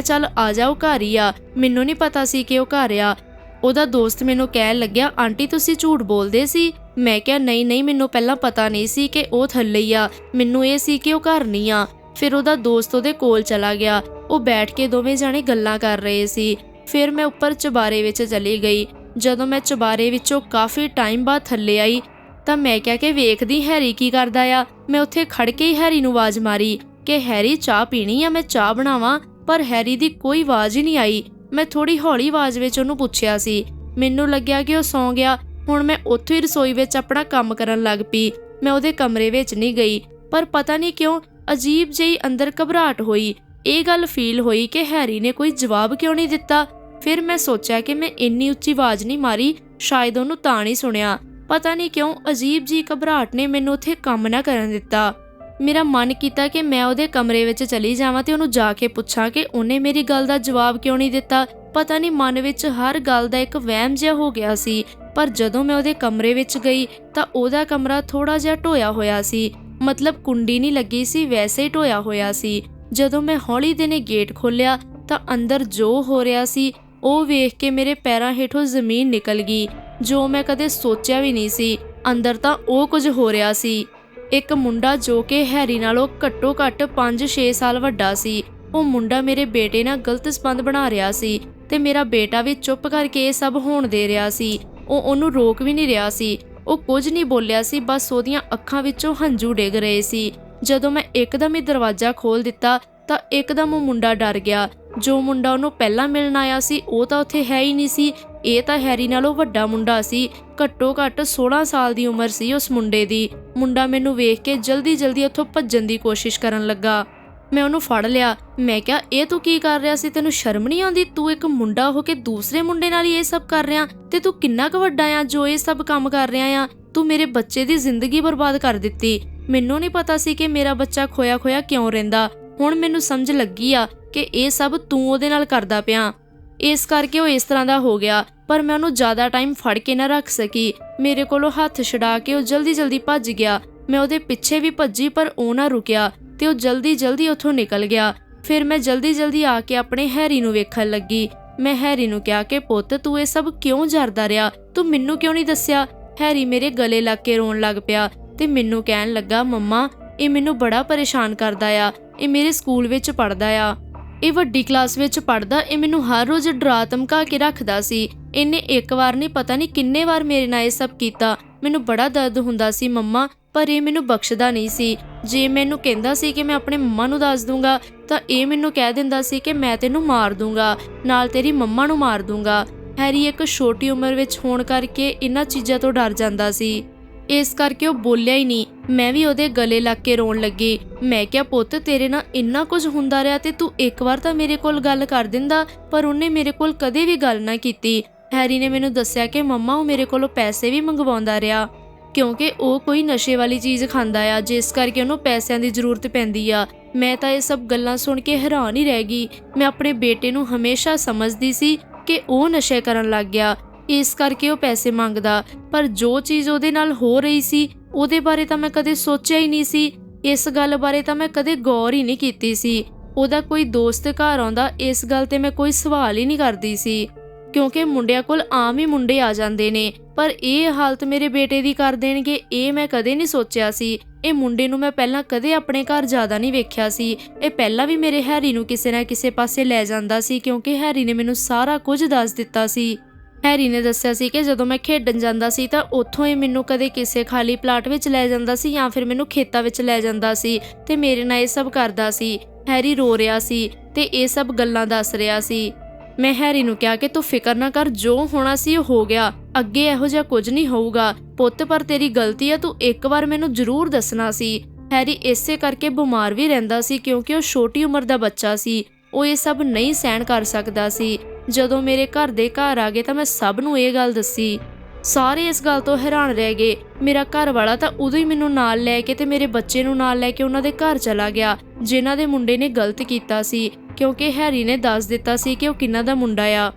ਚੱਲ ਆ ਜਾਓ ਘਰ ਹੀ ਆ। ਮੈਨੂੰ ਨਹੀਂ ਪਤਾ ਸੀ ਕਿ ਉਹ ਘਰ ਆ। ਉਹਦਾ ਦੋਸਤ ਮੈਨੂੰ ਕਹਿਣ ਲੱਗਿਆ, ਆਂਟੀ, ਤੁਸੀਂ ਝੂਠ ਬੋਲਦੇ ਸੀ? ਮੈਂ ਕਿਹਾ, ਨਹੀਂ ਨਹੀਂ, ਮੈਨੂੰ ਪਹਿਲਾਂ ਪਤਾ ਨਹੀਂ ਸੀ ਕਿ ਉਹ ਥੱਲੇ ਹੀ ਆ। ਮੈਨੂੰ ਇਹ ਸੀ ਕਿ ਉਹ ਘਰ ਨਹੀਂ ਆ। ਫਿਰ ਉਹਦਾ ਦੋਸਤ ਉਹਦੇ ਕੋਲ ਚਲਾ ਗਿਆ। ਉਹ ਬੈਠ ਕੇ ਦੋਵੇਂ ਜਾਣੇ ਗੱਲਾਂ ਕਰ ਰਹੇ ਸੀ। ਫਿਰ ਮੈਂ ਉੱਪਰ ਚੁਬਾਰੇ ਵਿੱਚ ਚਲੀ ਗਈ। ਜਦੋਂ ਮੈਂ ਚੁਬਾਰੇ ਵਿੱਚੋਂ ਕਾਫੀ ਟਾਈਮ ਬਾਅਦ ਥੱਲੇ ਆਈ, ਤਾਂ ਮੈਂ ਕਿਹਾ ਕਿ ਵੇਖਦੀ ਹੈਰੀ ਕੀ ਕਰਦਾ ਆ। ਮੈਂ ਉੱਥੇ ਖੜ ਕੇ ਹੀ ਹੈਰੀ ਨੂੰ ਆਵਾਜ਼ ਮਾਰੀ ਕਿ ਹੈਰੀ, ਚਾਹ ਪੀਣੀ ਆ, ਮੈਂ ਚਾਹ ਬਣਾਵਾਂ, ਪਰ ਹੈਰੀ ਦੀ ਕੋਈ ਆਵਾਜ਼ ਹੀ ਨਹੀਂ ਆਈ। ਮੈਂ ਥੋੜੀ ਹੌਲੀ ਆਵਾਜ਼ ਵਿੱਚ ਉਹਨੂੰ ਪੁੱਛਿਆ ਸੀ। ਮੈਨੂੰ ਲੱਗਿਆ ਕਿ ਉਹ ਸੌਂ ਗਿਆ। ਹੁਣ ਮੈਂ ਉੱਥੇ ਹੀ ਰਸੋਈ ਵਿੱਚ ਆਪਣਾ ਕੰਮ ਕਰਨ ਲੱਗ ਪਈ। ਮੈਂ ਉਹਦੇ ਕਮਰੇ ਵਿੱਚ ਨਹੀਂ ਗਈ, ਪਰ ਪਤਾ ਨਹੀਂ ਕਿਉਂ ਅਜੀਬ ਜਿਹੀ ਅੰਦਰ ਘਬਰਾਹਟ ਹੋਈ। ਇਹ ਗੱਲ ਫੀਲ ਹੋਈ ਕਿ ਹੈਰੀ ਨੇ ਕੋਈ ਜਵਾਬ ਕਿਉਂ ਨਹੀਂ ਦਿੱਤਾ? ਫਿਰ ਮੈਂ ਸੋਚਿਆ ਕਿ ਮੈਂ ਇੰਨੀ ਉੱਚੀ ਆਵਾਜ਼ ਨਹੀਂ ਮਾਰੀ, ਸ਼ਾਇਦ ਉਹਨੂੰ ਤਾਂ ਨਹੀਂ ਸੁਣਿਆ। ਪਤਾ ਨਹੀਂ ਕਿਉਂ ਅਜੀਬ ਜੀ ਘਬਰਾਹਟ ਨੇ ਮੈਨੂੰ ਉੱਥੇ ਕੰਮ ਨਾ ਕਰਨ ਦਿੱਤਾ। ਮੇਰਾ ਮਨ ਕੀਤਾ ਕਿ ਮੈਂ ਉਹਦੇ ਕਮਰੇ ਵਿੱਚ ਚਲੀ ਜਾਵਾਂ ਤੇ ਉਹਨੂੰ ਜਾ ਕੇ ਪੁੱਛਾਂ ਕਿ ਉਹਨੇ ਮੇਰੀ ਗੱਲ ਦਾ ਜਵਾਬ ਕਿਉਂ ਨਹੀਂ ਦਿੱਤਾ। ਪਤਾ ਨਹੀਂ ਮਨ ਵਿੱਚ ਹਰ ਗੱਲ ਦਾ ਇੱਕ ਵਹਿਮ ਜਿਹਾ ਹੋ ਗਿਆ ਸੀ, ਪਰ ਜਦੋਂ ਮੈਂ ਉਹਦੇ ਕਮਰੇ ਵਿੱਚ ਗਈ ਤਾਂ ਉਹਦਾ ਕਮਰਾ ਥੋੜਾ ਜਿਹਾ ਢੋਇਆ ਹੋਇਆ ਸੀ। ਮਤਲਬ ਕੁੰਡੀ ਨਹੀਂ ਲੱਗੀ ਸੀ, ਵੈਸੇ ਹੀ ਢੋਇਆ ਹੋਇਆ ਸੀ। ਜਦੋਂ ਮੈਂ ਹੌਲੀ ਦੇ ਗੇਟ ਖੋਲ੍ਹਿਆ ਤਾਂ ਅੰਦਰ ਜੋ ਹੋ ਰਿਹਾ ਸੀ, ਉਹ ਵੇਖ ਕੇ ਮੇਰੇ ਪੈਰਾਂ ਹੇਠੋਂ ਜ਼ਮੀਨ ਨਿਕਲ ਗਈ, ਜੋ ਮੈਂ ਕਦੇ ਸੋਚਿਆ ਵੀ ਨਹੀਂ ਸੀ। ਅੰਦਰ ਤਾਂ ਉਹ ਕੁਝ ਹੋ ਰਿਹਾ ਸੀ। ਇੱਕ ਮੁੰਡਾ ਜੋ ਕਿ ਹੈਰੀ ਨਾਲੋਂ ਘੱਟੋ ਘੱਟ 5-6 ਸਾਲ ਵੱਡਾ ਸੀ, ਉਹ ਮੁੰਡਾ ਮੇਰੇ ਬੇਟੇ ਨਾਲ ਗਲਤ ਸੰਬੰਧ ਬਣਾ ਰਿਹਾ ਸੀ ਤੇ ਮੇਰਾ ਬੇਟਾ ਵੀ ਚੁੱਪ ਕਰਕੇ ਇਹ ਸਭ ਹੋਣ ਦੇ ਰਿਹਾ ਸੀ। ਉਹ ਉਹਨੂੰ ਰੋਕ ਵੀ ਨਹੀਂ ਰਿਹਾ ਸੀ। ਉਹ ਕੁਝ ਨਹੀਂ ਬੋਲਿਆ ਸੀ, ਬਸ ਉਹਦੀਆਂ ਅੱਖਾਂ ਵਿੱਚੋਂ ਹੰਝੂ ਡਿੱਗ ਰਹੇ ਸੀ। ਜਦੋਂ ਮੈਂ ਇੱਕਦਮ ਹੀ ਦਰਵਾਜ਼ਾ ਖੋਲ ਦਿੱਤਾ ਤਾਂ ਇੱਕਦਮ ਉਹ ਮੁੰਡਾ ਡਰ ਗਿਆ। ਜੋ ਮੁੰਡਾ ਉਹਨੂੰ ਪਹਿਲਾਂ ਮਿਲਣ ਆਇਆ ਸੀ, ਉਹ ਤਾਂ ਉੱਥੇ ਹੈ ਹੀ ਨਹੀਂ ਸੀ। ਇਹ ਤਾਂ ਹੈਰੀ ਨਾਲੋਂ ਵੱਡਾ ਮੁੰਡਾ ਸੀ। ਘੱਟੋ ਘੱਟ 16 ਸਾਲ ਦੀ ਉਮਰ ਸੀ ਉਸ ਮੁੰਡੇ ਦੀ। ਮੁੰਡਾ ਮੈਨੂੰ ਵੇਖ ਕੇ ਜਲਦੀ ਜਲਦੀ ਉੱਥੋਂ ਭੱਜਣ ਦੀ ਕੋਸ਼ਿਸ਼ ਕਰਨ ਲੱਗਾ। ਮੈਂ ਉਹਨੂੰ ਫੜ ਲਿਆ। ਮੈਂ ਕਿਹਾ, ਇਹ ਤੂੰ ਕੀ ਕਰ ਰਿਹਾ ਸੀ? ਤੈਨੂੰ ਸ਼ਰਮ ਨਹੀਂ ਆਉਂਦੀ? ਤੂੰ ਇੱਕ ਮੁੰਡਾ ਹੋ ਕੇ ਦੂਸਰੇ ਮੁੰਡੇ ਨਾਲ ਹੀ ਇਹ ਸਭ ਕਰ ਰਿਹਾ? ਤੇ ਤੂੰ ਕਿੰਨਾ ਕੁ ਵੱਡਾ ਆ ਜੋ ਇਹ ਸਭ ਕੰਮ ਕਰ ਰਿਹਾ ਆ? ਤੂੰ ਮੇਰੇ ਬੱਚੇ ਦੀ ਜ਼ਿੰਦਗੀ ਬਰਬਾਦ ਕਰ ਦਿੱਤੀ। ਮੈਨੂੰ ਨਹੀਂ ਪਤਾ ਸੀ ਕਿ ਮੇਰਾ ਬੱਚਾ ਖੋਇਆ ਖੋਇਆ ਕਿਉਂ ਰਹਿੰਦਾ। ਹੁਣ ਮੈਨੂੰ ਸਮਝ ਲੱਗੀ ਆ ਕਿ ਇਹ ਸਭ ਤੂੰ ਉਹਦੇ ਨਾਲ ਕਰਦਾ ਪਿਆ। ਇਸ ਕਰਕੇ ਉਹ ਇਸ ਤਰ੍ਹਾਂ ਦਾ ਹੋ ਗਿਆ, ਪਰ ਮੈਂ ਉਹਨੂੰ ਜ਼ਿਆਦਾ ਟਾਈਮ ਫੜ ਕੇ ਨਾ ਰੱਖ ਸਕੀ। ਮੇਰੇ ਕੋਲੋਂ ਹੱਥ ਛਡਾ ਕੇ ਉਹ ਜਲਦੀ ਜਲਦੀ ਭੱਜ ਗਿਆ। ਮੈਂ ਉਹਦੇ ਪਿੱਛੇ ਵੀ ਭੱਜੀ, ਪਰ ਉਹ ਨਾ ਰੁਕਿਆ ਤੇ ਉਹ ਜਲਦੀ ਜਲਦੀ ਉੱਥੋਂ ਨਿਕਲ ਗਿਆ। ਫਿਰ ਮੈਂ ਜਲਦੀ ਜਲਦੀ ਆ ਕੇ ਆਪਣੇ ਹੈਰੀ ਨੂੰ ਵੇਖਣ ਲੱਗੀ। ਮੈਂ ਹੈਰੀ ਨੂੰ ਕਿਹਾ ਕਿ ਪੁੱਤ, ਤੂੰ ਇਹ ਸਭ ਕਿਉਂ ਜਰਦਾ ਰਿਹਾ? ਤੂੰ ਮੈਨੂੰ ਕਿਉਂ ਨਹੀਂ ਦੱਸਿਆ? ਹੈਰੀ ਮੇਰੇ ਗਲੇ ਲੱਗ ਕੇ ਰੋਣ ਲੱਗ ਪਿਆ। ਤੇ ਮੈਨੂੰ ਕਹਿਣ ਲੱਗਾ, ਮੰਮਾ, ਇਹ ਮੈਨੂੰ ਬੜਾ ਪਰੇਸ਼ਾਨ ਕਰਦਾ ਆ। ਇਹ ਮੇਰੇ ਸਕੂਲ ਵਿੱਚ ਪੜਦਾ ਆ। ਇਹ ਵੱਡੀ ਕਲਾਸ ਵਿੱਚ ਪੜਦਾ ਇਹ ਮੈਨੂੰ ਹਰ ਰੋਜ਼ ਡਰਾ ਧਮਕਾ ਕੇ ਰੱਖਦਾ ਸੀ। ਇਹਨੇ ਇੱਕ ਵਾਰ ਨਹੀਂ, ਪਤਾ ਨਹੀਂ ਕਿੰਨੇ ਵਾਰ ਮੇਰੇ ਨਾਲ ਇਹ ਸਭ ਕੀਤਾ। ਮੈਨੂੰ ਬੜਾ ਦਰਦ ਹੁੰਦਾ ਸੀ, ਮੰਮਾ, ਪਰ ਇਹ ਮੈਨੂੰ ਬਖਸ਼ਦਾ ਨਹੀਂ ਸੀ। ਜੇ ਮੈਨੂੰ ਕਹਿੰਦਾ ਸੀ ਕਿ ਮੈਂ ਆਪਣੇ ਮੰਮਾ ਨੂੰ ਦੱਸ ਦੂੰਗਾ, ਤਾਂ ਇਹ ਮੈਨੂੰ ਕਹਿ ਦਿੰਦਾ ਸੀ ਕਿ ਮੈਂ ਤੈਨੂੰ ਮਾਰ ਦੂੰਗਾ, ਨਾਲ ਤੇਰੀ ਮੰਮਾ ਨੂੰ ਮਾਰ ਦੂੰਗਾ। ਹੈਰੀ ਇੱਕ ਛੋਟੀ ਉਮਰ ਵਿੱਚ ਹੋਣ ਕਰਕੇ ਇਹਨਾਂ ਚੀਜ਼ਾਂ ਤੋਂ ਡਰ ਜਾਂਦਾ ਸੀ। ਇਸ ਕਰਕੇ ਉਹ ਬੋਲਿਆ ਹੀ ਨਹੀਂ। ਮੈਂ ਵੀ ਉਹਦੇ ਗਲੇ ਲੱਗ ਕੇ ਰੋਣ ਲੱਗੀ। ਮੈਂ ਕਿਹਾ, ਪੁੱਤ, ਤੇਰੇ ਨਾਲ ਇੰਨਾ ਕੁਝ ਹੁੰਦਾ ਰਿਹਾ ਤੇ ਤੂੰ ਇੱਕ ਵਾਰ ਤਾਂ ਮੇਰੇ ਕੋਲ ਗੱਲ ਕਰ ਦਿੰਦਾ, ਪਰ ਉਹਨੇ ਮੇਰੇ ਕੋਲ ਕਦੇ ਵੀ ਗੱਲ ਨਾ ਕੀਤੀ। ਹੈਰੀ ਨੇ ਮੈਨੂੰ ਦੱਸਿਆ ਕਿ ਮੰਮਾ ਉਹ ਮੇਰੇ ਕੋਲੋਂ ਪੈਸੇ ਵੀ ਮੰਗਵਾਉਂਦਾ ਰਿਹਾ, ਕਿਉਂਕਿ ਉਹ ਕੋਈ ਨਸ਼ੇ ਵਾਲੀ ਚੀਜ਼ ਖਾਂਦਾ ਆ, ਜਿਸ ਕਰਕੇ ਉਹਨੂੰ ਪੈਸਿਆਂ ਦੀ ਜ਼ਰੂਰਤ ਪੈਂਦੀ ਆ। ਮੈਂ ਤਾਂ ਇਹ ਸਭ ਗੱਲਾਂ ਸੁਣ ਕੇ ਹੈਰਾਨ ਹੀ ਰਹਿ ਗਈ। ਮੈਂ ਆਪਣੇ ਬੇਟੇ ਨੂੰ ਹਮੇਸ਼ਾ ਸਮਝਦੀ ਸੀ ਕਿ ਉਹ ਨਸ਼ੇ ਕਰਨ ਲੱਗ ਗਿਆ। ਇਸ ਕਰਕੇ ਉਹ ਪੈਸੇ ਮੰਗਦਾ। ਪਰ ਜੋ ਚੀਜ਼ ਉਹਦੇ ਨਾਲ ਹੋ ਰਹੀ ਸੀ, ਉਹਦੇ ਬਾਰੇ ਤਾਂ ਮੈਂ ਕਦੇ ਸੋਚਿਆ ਹੀ ਨਹੀਂ ਸੀ। ਇਸ ਗੱਲ ਬਾਰੇ ਤਾਂ ਮੈਂ ਕਦੇ ਗੌਰ ਹੀ ਨਹੀਂ ਕੀਤੀ ਸੀ। ਉਹਦਾ ਕੋਈ ਦੋਸਤ ਘਰ ਆਉਂਦਾ, ਇਸ ਗੱਲ ਤੇ ਮੈਂ ਕੋਈ ਸਵਾਲ ਹੀ ਨਹੀਂ ਕਰਦੀ ਸੀ। ਕਿਉਂਕਿ ਮੁੰਡਿਆਂ ਕੋਲ ਆਮ ਹੀ ਮੁੰਡੇ ਆ ਜਾਂਦੇ ਨੇ। ਪਰ ਇਹ ਹਾਲਤ ਮੇਰੇ ਬੇਟੇ ਦੀ ਕਰ ਦੇਣਗੇ, ਇਹ ਮੈਂ ਕਦੇ ਨਹੀਂ ਸੋਚਿਆ ਸੀ। ਇਹ ਮੁੰਡੇ ਨੂੰ ਮੈਂ ਪਹਿਲਾਂ ਕਦੇ ਆਪਣੇ ਘਰ ਜ਼ਿਆਦਾ ਨਹੀਂ ਵੇਖਿਆ ਸੀ। ਇਹ ਪਹਿਲਾਂ ਵੀ ਮੇਰੇ ਹੈਰੀ ਨੂੰ ਕਿਸੇ ਨਾ ਕਿਸੇ ਪਾਸੇ ਲੈ ਜਾਂਦਾ ਸੀ, ਕਿਉਂਕਿ ਹੈਰੀ ਨੇ ਮੈਨੂੰ ਸਾਰਾ ਕੁਝ ਦੱਸ ਦਿੱਤਾ ਸੀ। ਹੈਰੀ ਨੇ ਦੱਸਿਆ ਸੀ ਕਿ ਜਦੋਂ ਮੈਂ ਖੇਡਣ ਜਾਂਦਾ ਸੀ ਤਾਂ ਉੱਥੋਂ ਹੀ ਮੈਨੂੰ ਕਦੇ ਕਿਸੇ ਖਾਲੀ ਪਲਾਟ ਵਿੱਚ ਲੈ ਜਾਂਦਾ ਸੀ ਜਾਂ ਫਿਰ ਮੈਨੂੰ ਖੇਤਾਂ ਵਿੱਚ ਲੈ ਜਾਂਦਾ ਸੀ ਤੇ ਮੇਰੇ ਨਾਲ ਇਹ ਸਭ ਕਰਦਾ ਸੀ। ਹੈਰੀ ਰੋ ਰਿਹਾ ਸੀ ਤੇ ਇਹ ਸਭ ਗੱਲਾਂ ਦੱਸ ਰਿਹਾ ਸੀ। ਮੈਂ ਹੈਰੀ ਨੂੰ ਕਿਹਾ ਕਿ ਤੂੰ ਫਿਕਰ ਨਾ ਕਰ, ਜੋ ਹੋਣਾ ਸੀ ਉਹ ਹੋ ਗਿਆ। ਅੱਗੇ ਇਹੋ ਜਿਹਾ ਕੁਝ ਨਹੀਂ ਹੋਊਗਾ। ਪੁੱਤ, ਪਰ ਤੇਰੀ ਗਲਤੀ ਹੈ ਤੂੰ ਇੱਕ ਵਾਰ ਮੈਨੂੰ ਜ਼ਰੂਰ ਦੱਸਣਾ ਸੀ। ਹੈਰੀ ਇਸੇ ਕਰਕੇ ਬਿਮਾਰ ਵੀ ਰਹਿੰਦਾ ਸੀ ਕਿਉਂਕਿ ਉਹ ਛੋਟੀ ਉਮਰ ਦਾ ਬੱਚਾ ਸੀ। ਉਹ ਇਹ ਸਭ ਨਹੀਂ ਸਹਿਣ ਕਰ ਸਕਦਾ ਸੀ। ਜਦੋਂ ਮੇਰੇ ਘਰ ਦੇ ਘਰ ਆ ਗਏ ਤਾਂ ਮੈਂ ਸਭ ਨੂੰ ਇਹ ਗੱਲ ਦੱਸੀ। ਸਾਰੇ ਇਸ ਗੱਲ ਤੋਂ ਹੈਰਾਨ ਰਹਿ ਗਏ। ਮੇਰਾ ਘਰ ਵਾਲਾ ਤਾਂ ਉਦੋਂ ਹੀ ਮੈਨੂੰ ਨਾਲ ਲੈ ਕੇ ਤੇ ਮੇਰੇ ਬੱਚੇ ਨੂੰ ਨਾਲ ਲੈ ਕੇ ਉਹਨਾਂ ਦੇ ਘਰ ਚਲਾ ਗਿਆ, ਜਿਨ੍ਹਾਂ ਦੇ ਮੁੰਡੇ ਨੇ ਗਲਤ ਕੀਤਾ ਸੀ, ਕਿਉਂਕਿ ਹੈਰੀ ਨੇ ਦੱਸ ਦਿੱਤਾ ਸੀ ਕਿ ਉਹ ਕਿੰਨਾ ਦਾ ਮੁੰਡਾ ਆ।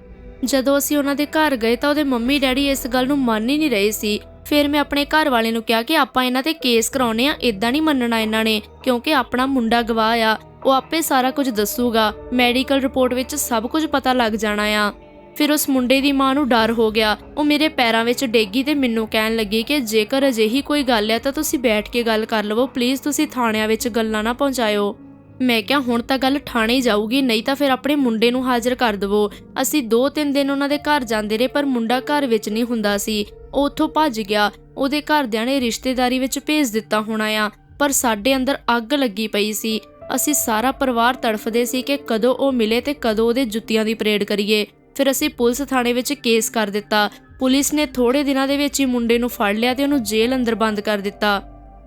ਜਦੋਂ ਅਸੀਂ ਉਹਨਾਂ ਦੇ ਘਰ ਗਏ ਤਾਂ ਉਹਦੇ ਮੰਮੀ ਡੈਡੀ ਇਸ ਗੱਲ ਨੂੰ ਮੰਨ ਹੀ ਨਹੀਂ ਰਹੇ ਸੀ। ਫਿਰ ਮੈਂ ਆਪਣੇ ਘਰ ਵਾਲੇ ਨੂੰ ਕਿਹਾ ਕਿ ਆਪਾਂ ਇਹਨਾਂ ਤੇ ਕੇਸ ਕਰਾਉਣੇ ਆ ਇਦਾਂ ਨਹੀਂ ਮੰਨਣਾ ਇਹਨਾਂ ਨੇ, ਕਿਉਂਕਿ ਆਪਣਾ ਮੁੰਡਾ ਗਵਾਹ ਆ। ਉਹ ਆਪੇ ਸਾਰਾ ਕੁਝ ਦੱਸੂਗਾ। ਮੈਡੀਕਲ ਰਿਪੋਰਟ ਵਿੱਚ ਸਭ ਕੁਝ ਪਤਾ ਲੱਗ ਜਾਣਾ ਆ। ਫਿਰ ਉਸ ਮੁੰਡੇ ਦੀ ਮਾਂ ਨੂੰ ਡਰ ਹੋ ਗਿਆ। ਉਹ ਮੇਰੇ ਪੈਰਾਂ ਵਿੱਚ ਡੇਗੀ ਤੇ ਮੈਨੂੰ ਕਹਿਣ ਲੱਗੀ ਕਿ ਜੇਕਰ ਅਜਿਹੀ ਕੋਈ ਗੱਲ ਹੈ ਤਾਂ ਤੁਸੀਂ ਬੈਠ ਕੇ ਗੱਲ ਕਰ ਲਵੋ। ਪਲੀਜ਼ ਤੁਸੀਂ ਥਾਣਿਆਂ ਵਿੱਚ ਗੱਲਾਂ ਨਾ ਪਹੁੰਚਾਇਓ। ਮੈਂ ਕਿਹਾ, ਹੁਣ ਤਾਂ ਗੱਲ ਥਾਣੇ ਜਾਊਗੀ, ਨਹੀਂ ਤਾਂ ਫਿਰ ਆਪਣੇ ਮੁੰਡੇ ਨੂੰ ਹਾਜ਼ਰ ਕਰ ਦਵੋ। ਅਸੀਂ 2-3 ਦਿਨ ਉਹਨਾਂ ਦੇ ਘਰ ਜਾਂਦੇ ਰਹੇ, ਪਰ ਮੁੰਡਾ ਘਰ ਵਿੱਚ ਨਹੀਂ ਹੁੰਦਾ ਸੀ। ਉਹ ਉੱਥੋਂ ਭੱਜ ਗਿਆ। ਉਹਦੇ ਘਰਦਿਆਂ ਨੇ ਰਿਸ਼ਤੇਦਾਰੀ ਵਿੱਚ ਭੇਜ ਦਿੱਤਾ ਹੋਣਾ ਆ, ਪਰ ਸਾਡੇ ਅੰਦਰ ਅੱਗ ਲੱਗੀ ਪਈ ਸੀ। ਅਸੀਂ ਸਾਰਾ ਪਰਿਵਾਰ ਤੜਫਦੇ ਸੀ ਕਿ ਕਦੋਂ ਉਹ ਮਿਲੇ ਤੇ ਕਦੋਂ ਉਹਦੇ ਜੁੱਤੀਆਂ ਦੀ ਪਰੇਡ ਕਰੀਏ। ਫਿਰ ਅਸੀਂ ਪੁਲਿਸ ਥਾਣੇ ਵਿੱਚ ਕੇਸ ਕਰ ਦਿੱਤਾ। ਪੁਲਿਸ ਨੇ ਥੋੜੇ ਦਿਨਾਂ ਦੇ ਵਿੱਚ ਹੀ ਮੁੰਡੇ ਨੂੰ ਫੜ ਲਿਆ ਤੇ ਉਹਨੂੰ ਜੇਲ੍ਹ ਅੰਦਰ ਬੰਦ ਕਰ ਦਿੱਤਾ।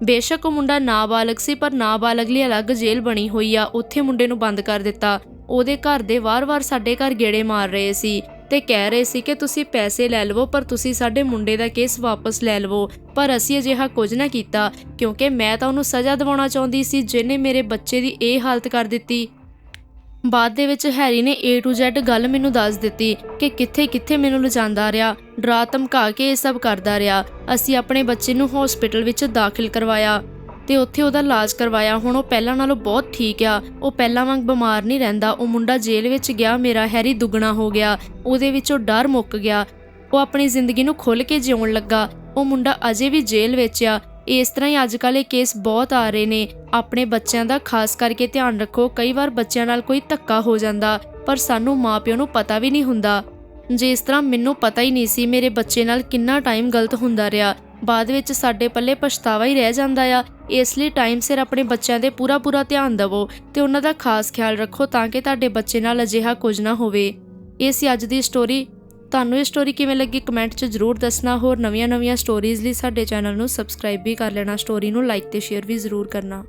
ਬੇਸ਼ੱਕ ਉਹ ਮੁੰਡਾ ਨਾਬਾਲਗ ਸੀ, ਪਰ ਨਾਬਾਲਗ ਲਈ ਅਲੱਗ ਜੇਲ੍ਹ ਬਣੀ ਹੋਈ ਆ। ਉੱਥੇ ਮੁੰਡੇ ਨੂੰ ਬੰਦ ਕਰ ਦਿੱਤਾ। ਉਹਦੇ ਘਰ ਦੇ ਵਾਰ-ਵਾਰ ਸਾਡੇ ਘਰ ਗੇੜੇ ਮਾਰ ਰਹੇ ਸੀ। ਤੇ ਕਹਿ ਰਹੇ ਸੀ ਕਿ ਤੁਸੀਂ ਪੈਸੇ ਲੈ ਲਵੋ, ਪਰ ਤੁਸੀਂ ਸਾਡੇ ਮੁੰਡੇ ਦਾ ਕੇਸ ਵਾਪਸ ਲੈ ਲਵੋ। ਪਰ ਅਸੀਂ ਅਜਿਹਾ ਕੁਝ ਨਾ ਕੀਤਾ, ਕਿਉਂਕਿ ਮੈਂ ਤਾਂ ਉਹਨੂੰ ਸਜ਼ਾ ਦਿਵਾਉਣਾ ਚਾਹੁੰਦੀ ਸੀ, ਜਿਹਨੇ ਮੇਰੇ ਬੱਚੇ ਦੀ ਇਹ ਹਾਲਤ ਕਰ ਦਿੱਤੀ। ਬਾਅਦ ਦੇ ਵਿੱਚ ਹੈਰੀ ਨੇ A to Z ਗੱਲ ਮੈਨੂੰ ਦੱਸ ਦਿੱਤੀ ਕਿ ਕਿੱਥੇ-ਕਿੱਥੇ ਮੈਨੂੰ ਲਿਜਾਂਦਾ ਰਿਹਾ, ਡਰਾ ਧਮਕਾ ਕੇ ਇਹ ਸਭ ਕਰਦਾ ਰਿਹਾ। ਅਸੀਂ ਆਪਣੇ ਬੱਚੇ ਨੂੰ ਹਸਪੀਟਲ ਵਿੱਚ ਦਾਖਲ ਕਰਵਾਇਆ। ਤੇ ਉੱਥੇ ਉਹਦਾ ਇਲਾਜ ਕਰਵਾਇਆ। ਹੁਣ ਉਹ ਪਹਿਲਾਂ ਨਾਲੋਂ ਬਹੁਤ ਠੀਕ ਆ। ਉਹ ਪਹਿਲਾਂ ਵਾਂਗ ਬਿਮਾਰ ਨਹੀਂ ਰਹਿੰਦਾ। ਉਹ ਮੁੰਡਾ ਜੇਲ੍ਹ ਵਿੱਚ ਗਿਆ, ਮੇਰਾ ਹੈਰੀ ਦੁੱਗਣਾ ਹੋ ਗਿਆ। ਉਹਦੇ ਵਿੱਚੋਂ ਡਰ ਮੁੱਕ ਗਿਆ। ਉਹ ਆਪਣੀ ਜ਼ਿੰਦਗੀ ਨੂੰ ਖੁੱਲ੍ਹ ਕੇ ਜਿਉਣ ਲੱਗਾ। ਉਹ ਮੁੰਡਾ ਅਜੇ ਵੀ ਜੇਲ੍ਹ ਵਿੱਚ ਆ। ਇਸ ਤਰ੍ਹਾਂ ਹੀ ਅੱਜ ਕੱਲ੍ਹ ਇਹ ਕੇਸ ਬਹੁਤ ਆ ਰਹੇ ਨੇ। ਆਪਣੇ ਬੱਚਿਆਂ ਦਾ ਖਾਸ ਕਰਕੇ ਧਿਆਨ ਰੱਖੋ। ਕਈ ਵਾਰ ਬੱਚਿਆਂ ਨਾਲ ਕੋਈ ਧੱਕਾ ਹੋ ਜਾਂਦਾ, ਪਰ ਸਾਨੂੰ ਮਾਪਿਆਂ ਨੂੰ ਪਤਾ ਵੀ ਨਹੀਂ ਹੁੰਦਾ। ਜੇ ਇਸ ਤਰ੍ਹਾਂ ਮੈਨੂੰ ਪਤਾ ਹੀ ਨਹੀਂ ਸੀ, ਮੇਰੇ ਬੱਚੇ ਨਾਲ ਕਿੰਨਾ ਟਾਈਮ ਗਲਤ ਹੁੰਦਾ ਰਿਹਾ। ਬਾਅਦ ਵਿੱਚ ਸਾਡੇ ਪੱਲੇ ਪਛਤਾਵਾ ਹੀ ਰਹਿ ਜਾਂਦਾ ਆ। ਇਸ ਲਈ ਟਾਈਮ ਸਿਰ ਆਪਣੇ ਬੱਚਿਆਂ ਦੇ ਪੂਰਾ ਪੂਰਾ ਧਿਆਨ ਦਿਵੋ ਤੇ ਉਹਨਾਂ ਦਾ ਖਾਸ ਖਿਆਲ ਰੱਖੋ ਤਾਂ ਕਿ ਤੁਹਾਡੇ ਬੱਚੇ ਨਾਲ ਅਜਿਹਾ ਕੁਝ ਨਾ ਹੋਵੇ। ਇਹ ਸੀ ਅੱਜ ਦੀ ਸਟੋਰੀ ਤੁਹਾਨੂੰ ਇਹ ਸਟੋਰੀ ਕਿਵੇਂ ਲੱਗੀ ਕਮੈਂਟ 'ਚ ਜ਼ਰੂਰ ਦੱਸਣਾ। ਹੋਰ ਨਵੀਆਂ-ਨਵੀਆਂ ਸਟੋਰੀਜ਼ ਲਈ ਸਾਡੇ ਚੈਨਲ ਨੂੰ ਸਬਸਕ੍ਰਾਈਬ ਵੀ ਕਰ ਲੈਣਾ। ਸਟੋਰੀ ਨੂੰ ਲਾਈਕ ਤੇ ਸ਼ੇਅਰ ਵੀ ਜ਼ਰੂਰ ਕਰਨਾ।